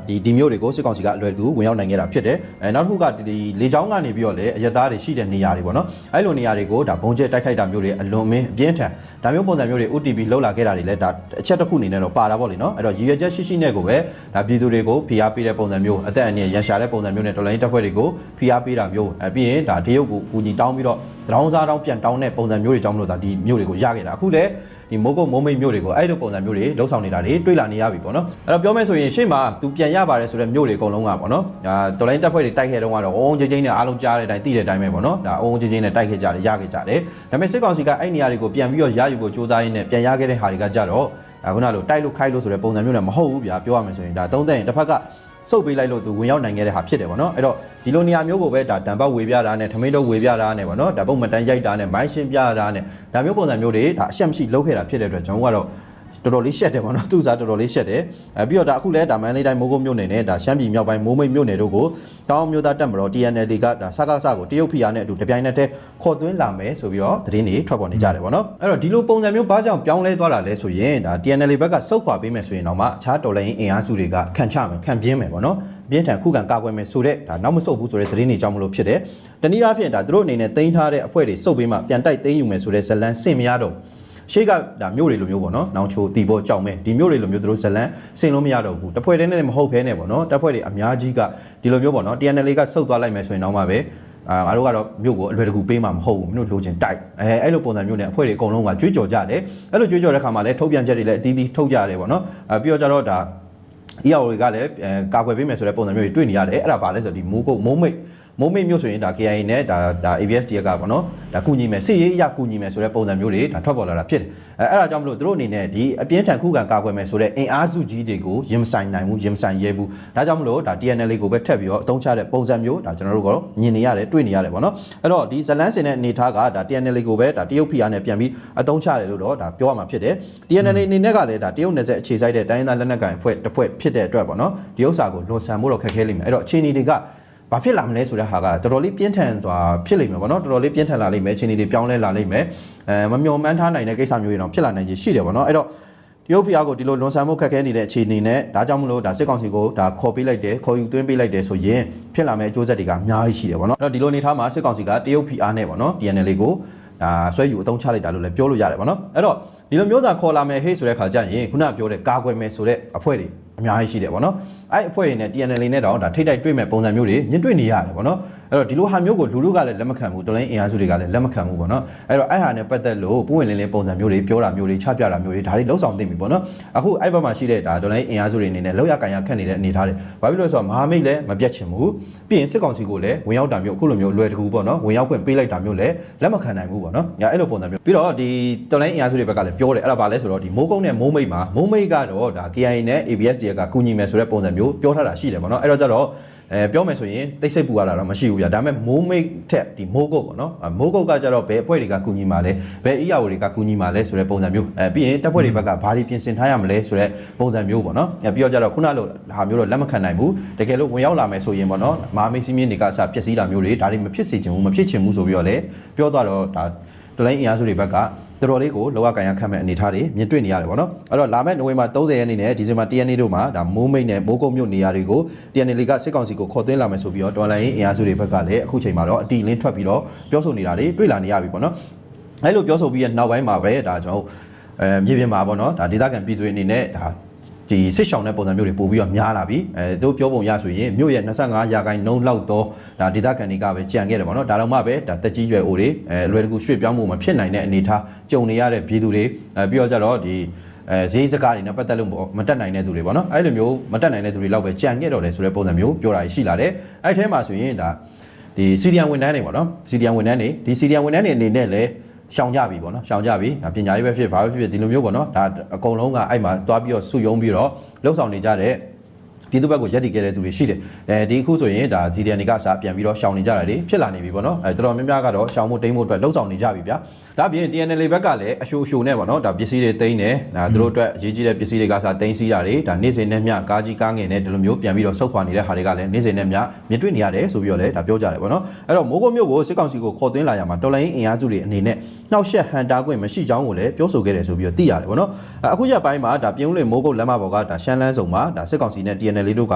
Speaker 5: ဒီဒီမျိုးတွေကိုစစ်ကောင်စီကအလွယ်တကူဝင်ရောက်နိုင်ခဲ့တာဖြစ်တယ်အဲနောက်တစ်ခုကဒီလေချောင်းကနေပြီးတော့လည်းအရသားတွေရှိတဲ့နေရာတွေပေါ့နော်အဲ့လိုနေရာတွေကိုဒါဘုံကျဲတိုက်ခိုက်တာမျိုးတွေအလွန်မင်းအပြင်းထန်ဒါမျိုးပုံစံမျိုးတွေ OTP လှုပ်လာခဲ့တာတွေလည်းဒါအချက်တစ်ခုအနေနဲ့တော့ပါတာပေါ့လေနော်အဲ့တော့ရည်ရွယ်ချက်ရှိရှိနဲ့ကိုပဲဒါပြည်သူတွေကိုဖိအားပေးတဲ့ပုံစံမျိုးအသက်အန္တရာယ်ရန်ရှာတဲ့ပုံစံမျိုးနဲ့တော်လိုင်းတပ်ဖွဲ့တွေကိုဖိအားပေးတာမျိုးအဲပြီးရင်ဒါတရုတ်ကိုကူညီတောင်းပြီးတော့ တရောင်းစားတောင်းပြန်တောင်းတဲ့ပုံစံမျိုးတွေကြောင့်မလို့ဒါဒီမျိုးတွေကိုရခဲ့တာအခုလည်းဒီမိုးကုတ်မိုးမိတ်မျိုးတွေကိုအဲ့လိုပုံစံမျိုးတွေလှုပ်ဆောင်နေတာတွေတွေ့လာနေရပြီပေါ့နော်အဲ့တော့ပြောမယ်ဆိုရင်ရှေ့မှာသူပြန်ရပါတယ်ဆိုတဲ့မျိုးတွေအကုန်လုံးကပေါ့နော်ဒါတော်လိုင်းတပ်ဖွဲ့တွေတိုက်ခဲ့တုန်းကတော့အုံးချင်းချင်းနဲ့အားလုံးကြားတဲ့အတိုင်းသိတဲ့အတိုင်းပဲပေါ့နော်ဒါအုံးချင်းချင်းနဲ့တိုက်ခဲ့ကြတယ်ရခဲ့ကြတယ်ဒါပေမဲ့စစ်ကောင်စီကအဲ့နေရာတွေကိုပြန်ပြီးတော့ရယူဖို့စ조사ရင်းနဲ့ပြန်ရခဲ့တဲ့ဟာတွေကကြတော့ဒါခုနလိုတိုက်လို့ခိုက်လို့ဆိုတဲ့ပုံစံမျိုးနဲ့မဟုတ်ဘူးဗျာပြောရမယ်ဆိုရင်ဒါသုံးသက်ရင်တစ်ဖက်က စုပ်ပေးလိုက်လို့သူဝင်ရောက်နိုင်ခဲ့တဲ့ဟာဖြစ်တယ်ပေါ့နော်အဲ့တော့ဒီလိုနေရာမျိုးကိုပဲဒါတံပတ်ဝေပြတာနဲ့ထမင်းတော့ဝေပြတာနဲ့ပေါ့နော်ဒါပုံမတန်ရိုက်တာနဲ့မိုင်းရှင်းပြတာနဲ့ဒါမျိုးပုံစံမျိုးတွေဒါအရှက်မရှိလုပ်ခဲ့တာဖြစ်တဲ့အတွက်ကျွန်တော်ကတော့ တော်တော်လေးရှက်တယ်ပေါ့နော်သူစားတော်တော်လေးရှက်တယ်အဲပြီးတော့ဒါအခုလဲဒါမန်လေးတိုင်းမိုးကုတ်မြို့နယ်နဲ့ဒါရှမ်းပြည်မြောက်ပိုင်းမိုးမိတ်မြို့နယ်တို့ကိုတောင်းမျိုးသားတက်မတော် TNL ကဒါစကားစကိုတရုတ်ဖီယာနဲ့အတူတပြိုင်နက်တည်းခေါ်သွင်းလာမယ်ဆိုပြီးတော့သတင်းတွေထွက်ပေါ်နေကြတယ်ပေါ့နော်အဲ့တော့ဒီလိုပုံစံမျိုးဘာကြောင့်ပြောင်းလဲသွားတာလဲဆိုရင်ဒါ TNL ဘက်ကစုတ်ခွာပေးမယ်ဆိုရင်တော့မှအခြားတော်လိုင်းအင်အားစုတွေကခံချမယ်ခံပြင်းမယ်ပေါ့နော်ပြင်းထန်ခုခံကာကွယ်မယ်ဆိုတဲ့ဒါနောက်မဆုတ်ဘူးဆိုတဲ့သတင်းတွေကြောင့်မလို့ဖြစ်တယ်။တနည်းအားဖြင့်ဒါသူတို့အနေနဲ့တင်ထားတဲ့အဖွဲ့တွေစုပ်ပေးမှပြန်တိုက်သိမ်းယူမယ်ဆိုတဲ့ဇလန်စင်မရတော့ ရှေ့ကဒါမျိုးတွေလိုမျိုးပေါ့နော်။နောင်ချိုတီဘောကြောက်မဲ့ဒီမျိုးတွေလိုမျိုးသူတို့ဇလန်စင်လို့မရတော့ဘူး။တစ်ဖွဲ့တည်းနဲ့မဟုတ်ဘဲနဲ့ပေါ့နော်။တပ်ဖွဲ့တွေအများကြီးကဒီလိုမျိုးပေါ့နော် TNL ကစုပ်သွားလိုက်မယ်ဆိုရင်တော့မှပဲအာငါတို့ကတော့မြို့ကိုအလွယ်တကူပေးမှာမဟုတ်ဘူးမင်းတို့လိုချင်တိုက်အဲအဲ့လိုပုံစံမျိုးနဲ့အဖွဲ့တွေအကုန်လုံးကကြွေးကြော်ကြတယ်အဲ့လိုကြွေးကြော်တဲ့ခါမှာလည်းထုတ်ပြန်ချက်တွေလည်းအသီးသီးထုတ်ကြရတယ်ပေါ့နော်အဲပြီးတော့ကျတော့ဒါ EAO တွေကလည်းအဲကာကွယ်ပေးမယ်ဆိုတဲ့ပုံစံမျိုးတွေတွေ့နေရတယ်အဲ့ဒါပါလဲဆိုတော့ဒီမိုးကုတ်မိုးမိတ် မိုးမိတ်မျိုးဆိုရင်ဒါ KIA နဲ့ဒါဒါ ABSD ကပေါ့နော်ဒါကုညီမယ်စစ်ရေးအရကုညီမယ်ဆိုတဲ့ပုံစံမျိုးတွေဒါထွက်ပေါ်လာတာဖြစ်တယ်အဲအဲ့ဒါကြောင့်မလို့သူတို့အနေနဲ့ဒီအပြင်းထန်ခုခံကာကွယ်မယ်ဆိုတဲ့အင်အားစုကြီးတွေကိုရင်မဆိုင်နိုင်ဘူးရင်မဆိုင်ရဲဘူးဒါကြောင့်မလို့ဒါ TNL ကိုပဲထက်ပြီးတော့အသုံးချတဲ့ပုံစံမျိုးဒါကျွန်တော်တို့ကတော့မြင်နေရတယ်တွေ့နေရတယ်ပေါ့နော်အဲ့တော့ဒီဇလန်းစင်တဲ့အနေထားကဒါ TNL ကိုပဲဒါတရုတ်ဖီအားနဲ့ပြန်ပြီးအသုံးချတယ်လို့တော့ဒါပြောရမှာဖြစ်တယ် TNL အနေနဲ့ကလည်းဒါတရုတ်နယ်စပ်အခြေစိုက်တဲ့တိုင်းရင်းသားလက်နက်ကိုင်အဖွဲ့တစ်ဖွဲ့ဖြစ်တဲ့အတွက်ပေါ့နော်ဒီဥစ္စာကိုလွန်ဆန်မှုတော့ခက်ခဲလိမ့်မယ်အဲ့တော့အခြေအနေတွေက ဘာဖြစ်လာမလဲဆိုတဲ့ဟာကတော်တော်လေးပြင်းထန်စွာဖြစ်လိမ့်မယ်ပေါ့နော်တော်တော်လေးပြင်းထန်လာလိမ့်မယ်အခြေအနေတွေပြောင်းလဲလာလိမ့်မယ်အဲမမျှော်မှန်းထားနိုင်တဲ့ကိစ္စမျိုးတွေတော့ဖြစ်လာနိုင်ခြေရှိတယ်ပေါ့နော်အဲ့တော့တရုတ်ပြည်အားကိုဒီလိုလွန်ဆန်မှုခက်ခဲနေတဲ့အခြေအနေနဲ့ဒါကြောင့်မလို့ဒါစစ်ကောင်စီကိုဒါခေါ်ပေးလိုက်တယ်ခေါ်ယူသွင်းပေးလိုက်တယ်ဆိုရင်ဖြစ်လာမယ့်အကျိုးဆက်တွေကအများကြီးရှိတယ်ပေါ့နော်အဲ့တော့ဒီလိုနေထားမှာစစ်ကောင်စီကတရုတ်ပြည်အားနဲ့ပေါ့နော် TNL ကိုဒါဆွဲယူအသုံးချလိုက်တာလို့လည်းပြောလို့ရတယ်ပေါ့နော်အဲ့တော့ဒီလိုမျိုးသာခေါ်လာမယ်ဟေးဆိုတဲ့ခါကျရင်ခုနပြောတဲ့ကာကွယ်မယ်ဆိုတဲ့အဖွဲ့တွေ အများကြီးရှိတယ်ပေါ့နော်အဲ့အဖွဲ့တွေနဲ့ TNL နဲ့တော့ဒါထိတ်တိုက်တွေ့မဲ့ပုံစံမျိုးတွေမြင်တွေ့နေရတယ်ပေါ့နော်အဲ့တော့ဒီလိုဟာမျိုးကိုလူလူကလည်းလက်မခံဘူးတော်လိုင်းအင်အားစုတွေကလည်းလက်မခံဘူးပေါ့နော်အဲ့တော့အဲ့ဟာနဲ့ပတ်သက်လို့ပုံဝင်လင်းလင်းပုံစံမျိုးတွေပြောတာမျိုးတွေချပြတာမျိုးတွေဒါတွေလှုပ်ဆောင်သင့်ပြီပေါ့နော်အခုအဲ့ဘက်မှာရှိတဲ့ဒါတော်လိုင်းအင်အားစုတွေအနေနဲ့လောက်ရကန်ရခက်နေတဲ့အနေအထားတွေဘာဖြစ်လို့လဲဆိုတော့မဟာမိတ်လည်းမပြတ်ချင်ဘူးပြီးရင်စစ်ကောင်စီကိုလည်းဝင်ရောက်တာမျိုးအခုလိုမျိုးလွယ်တကူပေါ့နော်ဝင်ရောက်ခွင့်ပေးလိုက်တာမျိုးလည်းလက်မခံနိုင်ဘူးပေါ့နော်ညာအဲ့လိုပုံစံမျိုးပြီးတော့ဒီတော်လိုင်းအင်အားစုတွေဘက်ကလည်းပြောတယ်အဲ့ဒါဘာလဲဆိုတော့ဒီမိုးကုန်းနဲ့မိုးမိတ်မှာမိုးမိတ်ကတော့ဒါ KIA နဲ့ ABSD ကကူညီမယ်ဆိုတဲ့ပုံစံမျိုးပြောထားတာရှိတယ်ပေါ့နော်အဲ့တော့ကျတော့ အဲပြောမယ်ဆိုရင်တိတ်ဆိတ်ပူရတာတော့မရှိဘူးဗျဒါပေမဲ့မိုးမိတ်ထက်ဒီမိုးကုတ်ပေါ့နော်အဲမိုးကုတ်ကကြတော့ဘယ်အဖွဲ့တွေကကူညီမှာလဲဘယ်အရာတွေကကူညီမှာလဲဆိုတဲ့ပုံစံမျိုးအဲပြီးရင်တပ်ဖွဲ့တွေဘက်ကဘာတွေပြင်ဆင်ထားရမလဲဆိုတဲ့ပုံစံမျိုးပေါ့နော်အဲပြီးတော့ကြတော့ခုနလိုဟာမျိုးတော့လက်မခံနိုင်ဘူးတကယ်လို့ဝင်ရောက်လာမယ်ဆိုရင်ပေါ့နော်မဟာမိတ်စီးမြင့်တွေကစပျက်စီးတာမျိုးတွေဒါတွေမဖြစ်စေချင်ဘူးမဖြစ်ချင်ဘူးဆိုပြီးတော့လည်းပြောသွားတော့ဒါ တလိုင်းအင်အားစုတွေဘက်ကတော်တော်လေးကိုလောကကန်ရခတ်မဲ့အနေထားတွေမြင်တွေ့နေရတယ်ပေါ့နော်အဲ့တော့လာမယ့်နိုဝင်ဘာ30ရက်နေ့နဲ့ဒီဇင်ဘာ1ရက်နေ့တို့မှာဒါမိုးမိတ်နဲ့မိုးကုတ်မြို့နေရာတွေကို TNL ကစစ်ကောင်စီကိုခေါ်သွင်းလာမယ်ဆိုပြီးတော့တော်လိုင်းအင်အားစုတွေဘက်ကလည်းအခုချိန်မှာတော့အတီလင်းထွက်ပြီးတော့ပြောဆိုနေတာတွေတွေ့လာနေရပြီပေါ့နော်အဲ့လိုပြောဆိုပြီးရနောက်ပိုင်းမှာပဲဒါကျွန်တော်တို့အဲမြေပြင်မှာပေါ့နော်ဒါဒေသခံပြည်သူတွေအနေနဲ့ဒါ ဒီစစ်ရှောင်းတဲ့ပုံစံမျိုးတွေပို့ပြီးတော့များလာပြီအဲတို့ပြောပုံရဆိုရင်မြို့ရဲ့25ရာခိုင်နှုန်းလောက်တော့ဒါဒေသခံတွေကပဲကြံခဲ့တယ်ပေါ့နော်ဒါတော့မှပဲဒါတက်ကြီးရွယ်အိုတွေအဲအလွယ်တကူရွှေ့ပြောင်းမှုမဖြစ်နိုင်တဲ့အနေအထားကြုံနေရတဲ့ပြည်သူတွေအဲပြီးတော့ကြတော့ဒီအဲဈေးစကားတွေနဲ့ပတ်သက်လို့မတက်နိုင်တဲ့သူတွေပေါ့နော်အဲ့လိုမျိုးမတက်နိုင်တဲ့သူတွေလောက်ပဲကြံခဲ့တော့တယ်ဆိုတဲ့ပုံစံမျိုးပြောတာရှိလာတယ်အဲ့ထဲမှာဆိုရင်ဒါဒီစီဒီယန်ဝန်ထမ်းတွေပေါ့နော်စီဒီယန်ဝန်ထမ်းတွေဒီစီဒီယန်ဝန်ထမ်းတွေအနေနဲ့လည်း ရှောင်ကြပြီပေါ့နော်ရှောင်ကြပြီဒါပညာရေးပဲဖြစ်ဘာပဲဖြစ်ဖြစ်ဒီလိုမျိုးပေါ့နော်ဒါအကုန်လုံးကအဲ့မှာတွားပြီးတော့စုယုံပြီးတော့လှုပ်ဆောင်နေကြတဲ့ ပြည်သူဘက်ကိုရက်တည်ခဲ့တဲ့သူတွေရှိတယ်အဲဒီအခုဆိုရင်ဒါ GDN တွေကစာပြန်ပြီးတော့ရှောင်နေကြတာတွေဖြစ်လာနေပြီပေါ့နော်အဲတော်တော်များများကတော့ရှောင်မှုတိမ့်မှုအတွက်လှုပ်ဆောင်နေကြပြီဗျာဒါပြင် TNL ဘက်ကလည်းအရှိုးအရှိုးနဲ့ပေါ့နော်ဒါပစ္စည်းတွေတိမ့်တယ်ဒါသူတို့အတွက်အရေးကြီးတဲ့ပစ္စည်းတွေကစာတိမ့်စီးတာတွေဒါနေ့စဉ်နဲ့မျှကားကြီးကားငယ်နဲ့ဒီလိုမျိုးပြန်ပြီးတော့ဆုတ်ခွာနေတဲ့ဟာတွေကလည်းနေ့စဉ်နဲ့မျှမြင်တွေ့နေရတယ်ဆိုပြီးတော့လည်းဒါပြောကြတယ်ပေါ့နော်အဲ့တော့မိုးကုတ်မြို့ကိုစစ်ကောင်စီကိုခေါ်သွင်းလာရမှာတော်လိုင်းအင်အားစုတွေအနေနဲ့နှောက်ယှက်ဟန်တာခွင့်မရှိကြောင်းကိုလည်းပြောဆိုခဲ့တယ်ဆိုပြီးတော့သိရတယ်ပေါ့နော်အခုရက်ပိုင်းမှာဒါပြုံးလွင်မိုးကုတ်လမ်းမပေါ်ကဒါရှမ်းလန်းဆောင်မှာဒါစစ်ကောင်စီနဲ့ TNL တို့က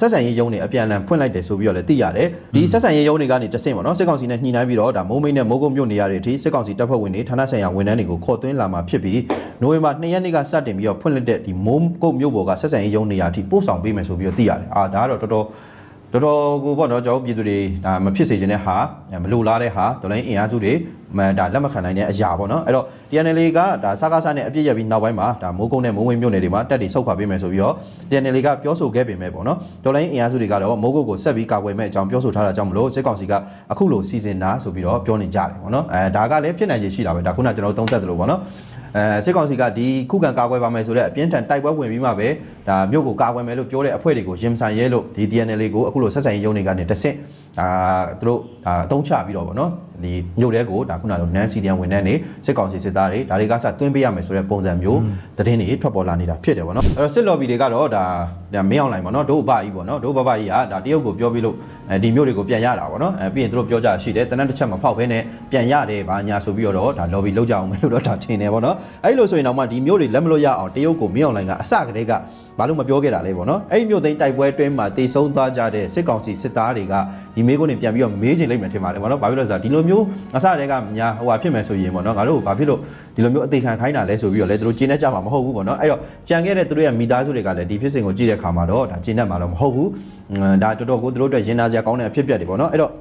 Speaker 5: ဆက်ဆံရေးရုံးတွေအပြန်အလှန်ဖွင့်လိုက်တယ်ဆိုပြီးတော့လည်းသိရတယ်ဒီဆက်ဆံရေးရုံးတွေကနေတဆင့်ပေါ့နော်စစ်ကောင်စီနဲ့ညှိနှိုင်းပြီးတော့ဒါမိုးမိတ်နဲ့မိုးကုတ်မြို့နေရာတွေအထိစစ်ကောင်စီတပ်ဖွဲ့ဝင်တွေဌာနဆိုင်ရာဝန်ထမ်းတွေကိုခေါ်သွင်းလာမှာဖြစ်ပြီးနိုဝင်ဘာ2ရက်နေ့ကစတင်ပြီးတော့ဖွင့်လှစ်တဲ့ဒီမိုးကုတ်မြို့ပေါ်ကဆက်ဆံရေးရုံးနေရာအထိပို့ဆောင်ပေးမယ်ဆိုပြီးတော့သိရတယ်အာဒါကတော့တော်တော် တော်တော်ကိုပေါ့နော်ကျွန်တော်ပြည်သူတွေဒါမဖြစ်စေချင်တဲ့ဟာမလိုလားတဲ့ဟာတော်လိုင်းအင်အားစုတွေမန်ဒါလက်မခံနိုင်တဲ့အရာပေါ့နော်အဲ့တော့ TNL ကဒါစကားစားနဲ့အပြည့်ရပြီးနောက်ပိုင်းမှာဒါမိုးကုန်းနဲ့မိုးဝင်းမြို့နယ်တွေမှာတက်တီဆုတ်ခွာပေးမယ်ဆိုပြီးတော့ TNL ကပြောဆိုခဲ့ပေမဲ့ပေါ့နော်တော်လိုင်းအင်အားစုတွေကတော့မိုးကုတ်ကိုဆက်ပြီးကာကွယ်မဲ့အကြောင်းပြောဆိုထားတာကြောင့်မလို့စစ်ကောင်စီကအခုလိုစီစဉ်တာဆိုပြီးတော့ပြောနေကြတယ်ပေါ့နော်အဲဒါကလည်းဖြစ်နိုင်ခြေရှိတာပဲဒါခုနကျွန်တော်တို့သုံးသပ်တယ်လို့ပေါ့နော် အဲစစ်ကောင်စီကဒီခုခံကာကွယ်ပါမယ်ဆိုတဲ့အပြင်းထန်တိုက်ပွဲဝင်ပြီးမှပဲဒါမြို့ကိုကာကွယ်မယ်လို့ပြောတဲ့အဖွဲ့တွေကိုရင်ဆိုင်ရဲလို့ဒီ TNL ကိုအခုလိုဆက်ဆံရေးရုံးတွေကနေတဆင့်ဒါသူတို့ဒါအသုံးချပြီးတော့ဗောနော် ဒီမြို့တဲကိုဒါခုနကနန်းစီဒီယန်ဝန်ထမ်းတွေစစ်ကောင်စီစစ်သားတွေဒါတွေကစသွင်းပေးရမယ်ဆိုတဲ့ပုံစံမျိုးသတင်းတွေထွက်ပေါ်လာနေတာဖြစ်တယ်ဗောနော်အဲ့တော့စစ်လော်ဘီတွေကတော့ဒါဒါမင်းအောင်လိုင်ဗောနော်ဒို့ဘကြီးဗောနော်ဒို့ဘဘကြီးကဒါတရုတ်ကိုပြောပြီးလို့အဲဒီမြို့တွေကိုပြန်ရတာဗောနော်အဲပြီးရင်သူတို့ပြောကြရှိတယ်တနက်တစ်ချက်မဖောက်ဘဲနဲ့ပြန်ရတယ်ဗာညာဆိုပြီးတော့ဒါလော်ဘီလောက်ကြအောင်မယ်လို့တော့ဒါထင်တယ်ဗောနော်အဲ့လိုဆိုရင်တော့မှဒီမြို့တွေလက်မလို့ရအောင်တရုတ်ကိုမင်းအောင်လိုင်ကအစကတည်းက ဘာလို့မပြောခဲ့တာလဲဗောနော်အဲ့ဒီမြို့သိမ်းတိုက်ပွဲအတွင်းမှာတေဆုံးသွားကြတဲ့စစ်ကောင်စီစစ်သားတွေကဒီမေးခွန်းတွေပြန်ပြီးတော့မေးချင်လိမ့်မယ်ထင်ပါတယ်ဗောနော်ဘာဖြစ်လို့လဲဆိုတော့ဒီလိုမျိုးအစတည်းကညာဟိုဟာဖြစ်မယ်ဆိုရင်ဗောနော်ငါတို့ဘာဖြစ်လို့ဒီလိုမျိုးအသေးခံခိုင်းတာလဲဆိုပြီးတော့လေသူတို့ကျင်းနေကြမှာမဟုတ်ဘူးဗောနော်အဲ့တော့ကြံခဲ့တဲ့သူတို့ရဲ့မိသားစုတွေကလည်းဒီဖြစ်စဉ်ကိုကြည့်တဲ့အခါမှာတော့ဒါကျင်းနေမှာတော့မဟုတ်ဘူးဒါတော်တော်ကိုသူတို့အတွက်ရင်နာစရာကောင်းတဲ့အဖြစ်အပျက်တွေဗောနော်အဲ့တော့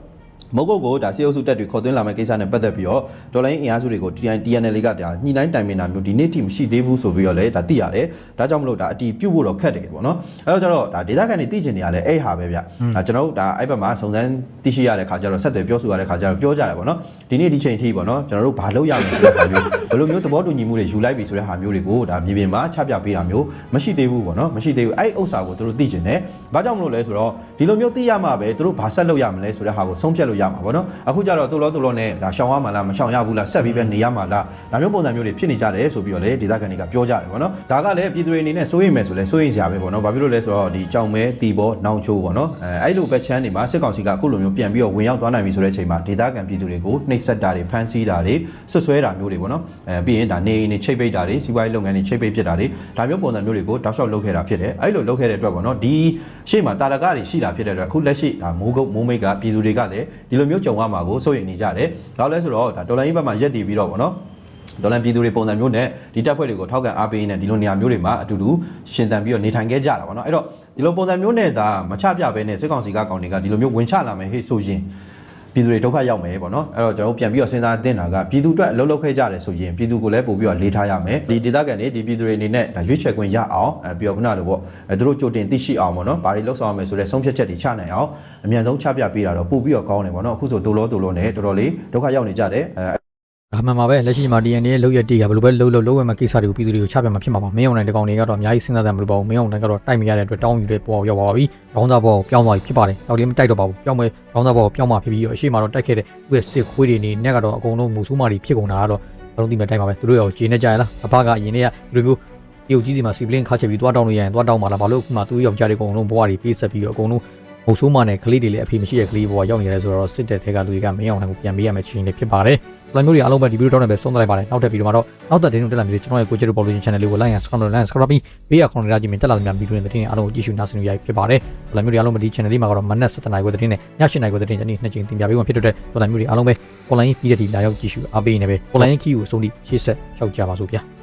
Speaker 5: မုတ်ကုတ်ကိုဒါစီအုပ်စုတက်တွေခေါ်သွင်းလာမယ့်ကိစ္စနဲ့ပတ်သက်ပြီးတော့ဒေါ်လာရင်းအင်အားစုတွေကို TN TNL ကဒါညှိနှိုင်းတိုင်ပင်တာမျိုးဒီနေ့ထိမရှိသေးဘူးဆိုပြီးတော့လည်းဒါသိရတယ်။ဒါကြောင့်မလို့ဒါအတီးပြုတ်ဖို့တော့ခက်တယ်ပေါ့နော်။အဲတော့ကျတော့ဒါဒေတာကန်တွေသိချင်နေရလဲအဲ့ဟာပဲဗျ။ဒါကျွန်တော်တို့ဒါအဲ့ဘက်မှာစုံစမ်းသိရှိရတဲ့ခါကျတော့ဆက်သွယ်ပြောဆိုရတဲ့ခါကျတော့ပြောကြတယ်ပေါ့နော်။ဒီနေ့ဒီချိန်ထိပေါ့နော်ကျွန်တော်တို့ဘာလုပ်ရမလဲဆိုတဲ့ဟာမျိုးဘယ်လိုမျိုးသဘောတူညီမှုတွေယူလိုက်ပြီဆိုတဲ့ဟာမျိုးတွေကိုဒါမြေပြင်မှာချပြပေးတာမျိုးမရှိသေးဘူးပေါ့နော်။မရှိသေးဘူး။အဲ့ဥစ္စာကိုတို့သိချင်တယ်။ဘာကြောင့်မလို့လဲဆိုတော့ဒီလိုမျိုးသိရမှပဲတို့ဘာဆက်လုပ်ရမလဲဆိုတဲ့ဟာကိုဆုံးဖြတ်လို့ရမှာပေါ့နော်။အခုကျတော့တူလောတူလောနဲ့ဒါရှောင်ရမှာလားမရှောင်ရဘူးလားဆက်ပြီးပဲနေရမှာလားဒါမျိုးပုံစံမျိုးတွေဖြစ်နေကြတယ်ဆိုပြီးတော့လေဒေသခံတွေကပြောကြတယ်ပေါ့နော်ဒါကလည်းပြည်သူတွေအနေနဲ့စိုးရိမ်မယ်ဆိုလဲစိုးရိမ်စရာပဲပေါ့နော်ဘာဖြစ်လို့လဲဆိုတော့ဒီကြောင်မဲတီဘောနောင်ချိုးပေါ့နော်အဲအဲ့လိုပဲချမ်းနေမှာစစ်ကောင်စီကအခုလိုမျိုးပြန်ပြီးတော့ဝင်ရောက်သွားနိုင်ပြီဆိုတဲ့အချိန်မှာဒေသခံပြည်သူတွေကိုနှိပ်စက်တာတွေဖမ်းဆီးတာတွေဆွဆွဲတာမျိုးတွေပေါ့နော်အဲပြီးရင်ဒါနေအိမ်တွေချိတ်ပိတ်တာတွေစီးပွားရေးလုပ်ငန်းတွေချိတ်ပိတ်ဖြစ်တာတွေဒါမျိုးပုံစံမျိုးတွေကိုတောက်လျှောက်လုပ်ခဲ့တာဖြစ်တယ်အဲ့လိုလုပ်ခဲ့တဲ့အတွက်ပေါ့နော်ဒီရှေ့မှာတာရကတွေရှိတာဖြစ်တဲ့အတွက်အခုလက်ရှိဒါမိုးကုတ်မိုးမိတ်ကပြည်သူတွေကလည်းဒီလိုမျိုးကြုံရမှာကိုစိုးရိမ်နေကြတယ်။ဒါလည်းဆိုတော့ဒါဒေါ်လာရင်းဘက်မှာရက်တည်ပြီးတော့ဗောနော်ဒေါ်လာပြည်သူတွေပုံစံမျိုးနဲ့ဒီတပ်ဖွဲ့တွေကိုထောက်ကန်အားပေးနေဒီလိုနေရာမျိုးတွေမှာအတူတူရှင်သန်ပြီးတော့နေထိုင်ခဲ့ကြတာဗောနော်အဲ့တော့ဒီလိုပုံစံမျိုးနဲ့ဒါမချပြဘဲနဲ့စစ်ကောင်စီကကောင်တွေကဒီလိုမျိုးဝင်ချလာမယ်ဟေ့ဆိုရင် ပြည်သူတွေဒုက္ခရောက်မယ်ပေါ့နော်အဲ့တော့ကျွန်တော်ပြန်ပြီးတော့စဉ်းစားတင်တာကပြည်သူအတွက်အလုပ်လုပ်ခဲ့ကြတယ်ဆိုရင်ပြည်သူကိုလည်းပို့ပြီးတော့လေးထားရမယ်ဒီဒေသခံတွေဒီပြည်သူတွေအနေနဲ့ဒါရွေးချယ်ခွင့်ရအောင်အဲပြီးတော့ခုနလိုပေါ့အဲသူတို့ကြိုတင်သိရှိအောင်ပေါ့နော်ဘာတွေလုပ်ဆောင်ရမယ်ဆိုတဲ့ဆုံးဖြတ်ချက်တွေချနိုင်အောင်အမြန်ဆုံးချပြပေးတာတော့ပို့ပြီးတော့ကောင်းတယ်ပေါ့နော်အခုဆိုဒိုလောဒိုလောနဲ့တော်တော်လေးဒုက္ခရောက်နေကြတယ်အဲ
Speaker 2: ဒါမှန်ပါပဲလက်ရှိမှာ DNA ရဲ့လောက်ရတေးကဘယ်လိုပဲလှုပ်လှုပ်လှုပ်ဝဲမှာကိစ္စတွေကိုပြည်သူတွေကိုချပြမှာဖြစ်မှာပါမင်းအောင်နိုင်တကောင်တွေကတော့အများကြီးစဉ်းစားတယ်မလို့ပါဘူးမင်းအောင်နိုင်ကတော့တိုက်မရတဲ့အတွက်တောင်းယူတဲ့ပေါ်ရောက်ပါပြီရောင်းသားပေါ်ပြောင်းသွားပြီဖြစ်ပါတယ်တော့ဒီမတိုက်တော့ပါဘူးပြောင်းမယ်ရောင်းသားပေါ်ပြောင်းမှာဖြစ်ပြီးအရှိမတော့တိုက်ခဲ့တဲ့သူ့ရဲ့စစ်ခွေးတွေနေနဲ့ကတော့အကုန်လုံးမူဆူမာတွေဖြစ်ကုန်တာကတော့ဘာလို့ဒီမဲ့တိုက်မှာပဲသူတို့ရောဂျင်းနေကြရလားအဖကအရင်ကဒီလိုမျိုးတရုတ်ကြီးစီမှာစီပလင်းခါချက်ပြီးသွားတောင်းလို့ရရင်သွားတောင်းပါလားဘာလို့အခုမှသူ့ယောက်ျားတွေအကုန်လုံးဘွားတွေပြေးဆက်ပြီးတော့အကုန်လုံးမုတ်ဆိုးမနဲ့ကလေးတွေလည်းအဖေမရှိတဲ့ကလေးဘွားရောက်နေတယ်ဆိုတော့စစ်တဲ့ထဲကလူတွေကမင်းအောင်နိုင်ကိုပြန်ပေးရမယ့်ချိန်လေးဖြစ်ပါတယ်။ ဘလိုမျိုးတွေအားလုံးပဲဒီဗီဒီယိုတောင်းနေပဲဆုံးသက်လိုက်ပါတယ်။နောက်တဲ့ဗီဒီယိုမှာတော့နောက်တဲ့တင်းတို့တက်လာပြီးကျွန်တော်ရဲ့ကိုကျစ်တို့ Population Channel လေးကို like and subscribe နဲ့ subscribe ပြီးဘေးကခေါင်းရကြည့်မြင်တက်လာတဲ့ဗီဒီယိုတွေတင်းအားလုံးကိုကြည့်ရှုနားဆင်ရဖြစ်ပါတယ်။ဘလိုမျိုးတွေအားလုံးပဲဒီ channel လေးမှာကတော့မနက်7:00နာရီကိုတင်းနဲ့ည7:00နာရီကိုတင်းညနေ2ချိန်တင်ပြပေးမှဖြစ်တဲ့ဘလိုမျိုးတွေအားလုံးပဲ online ပြီးတဲ့ဒီလာရောက်ကြည့်ရှုအားပေးနေပဲ online key ကိုအဆုံးထိရှေ့ဆက်ရှောက်ကြပါစို့ဗျာ။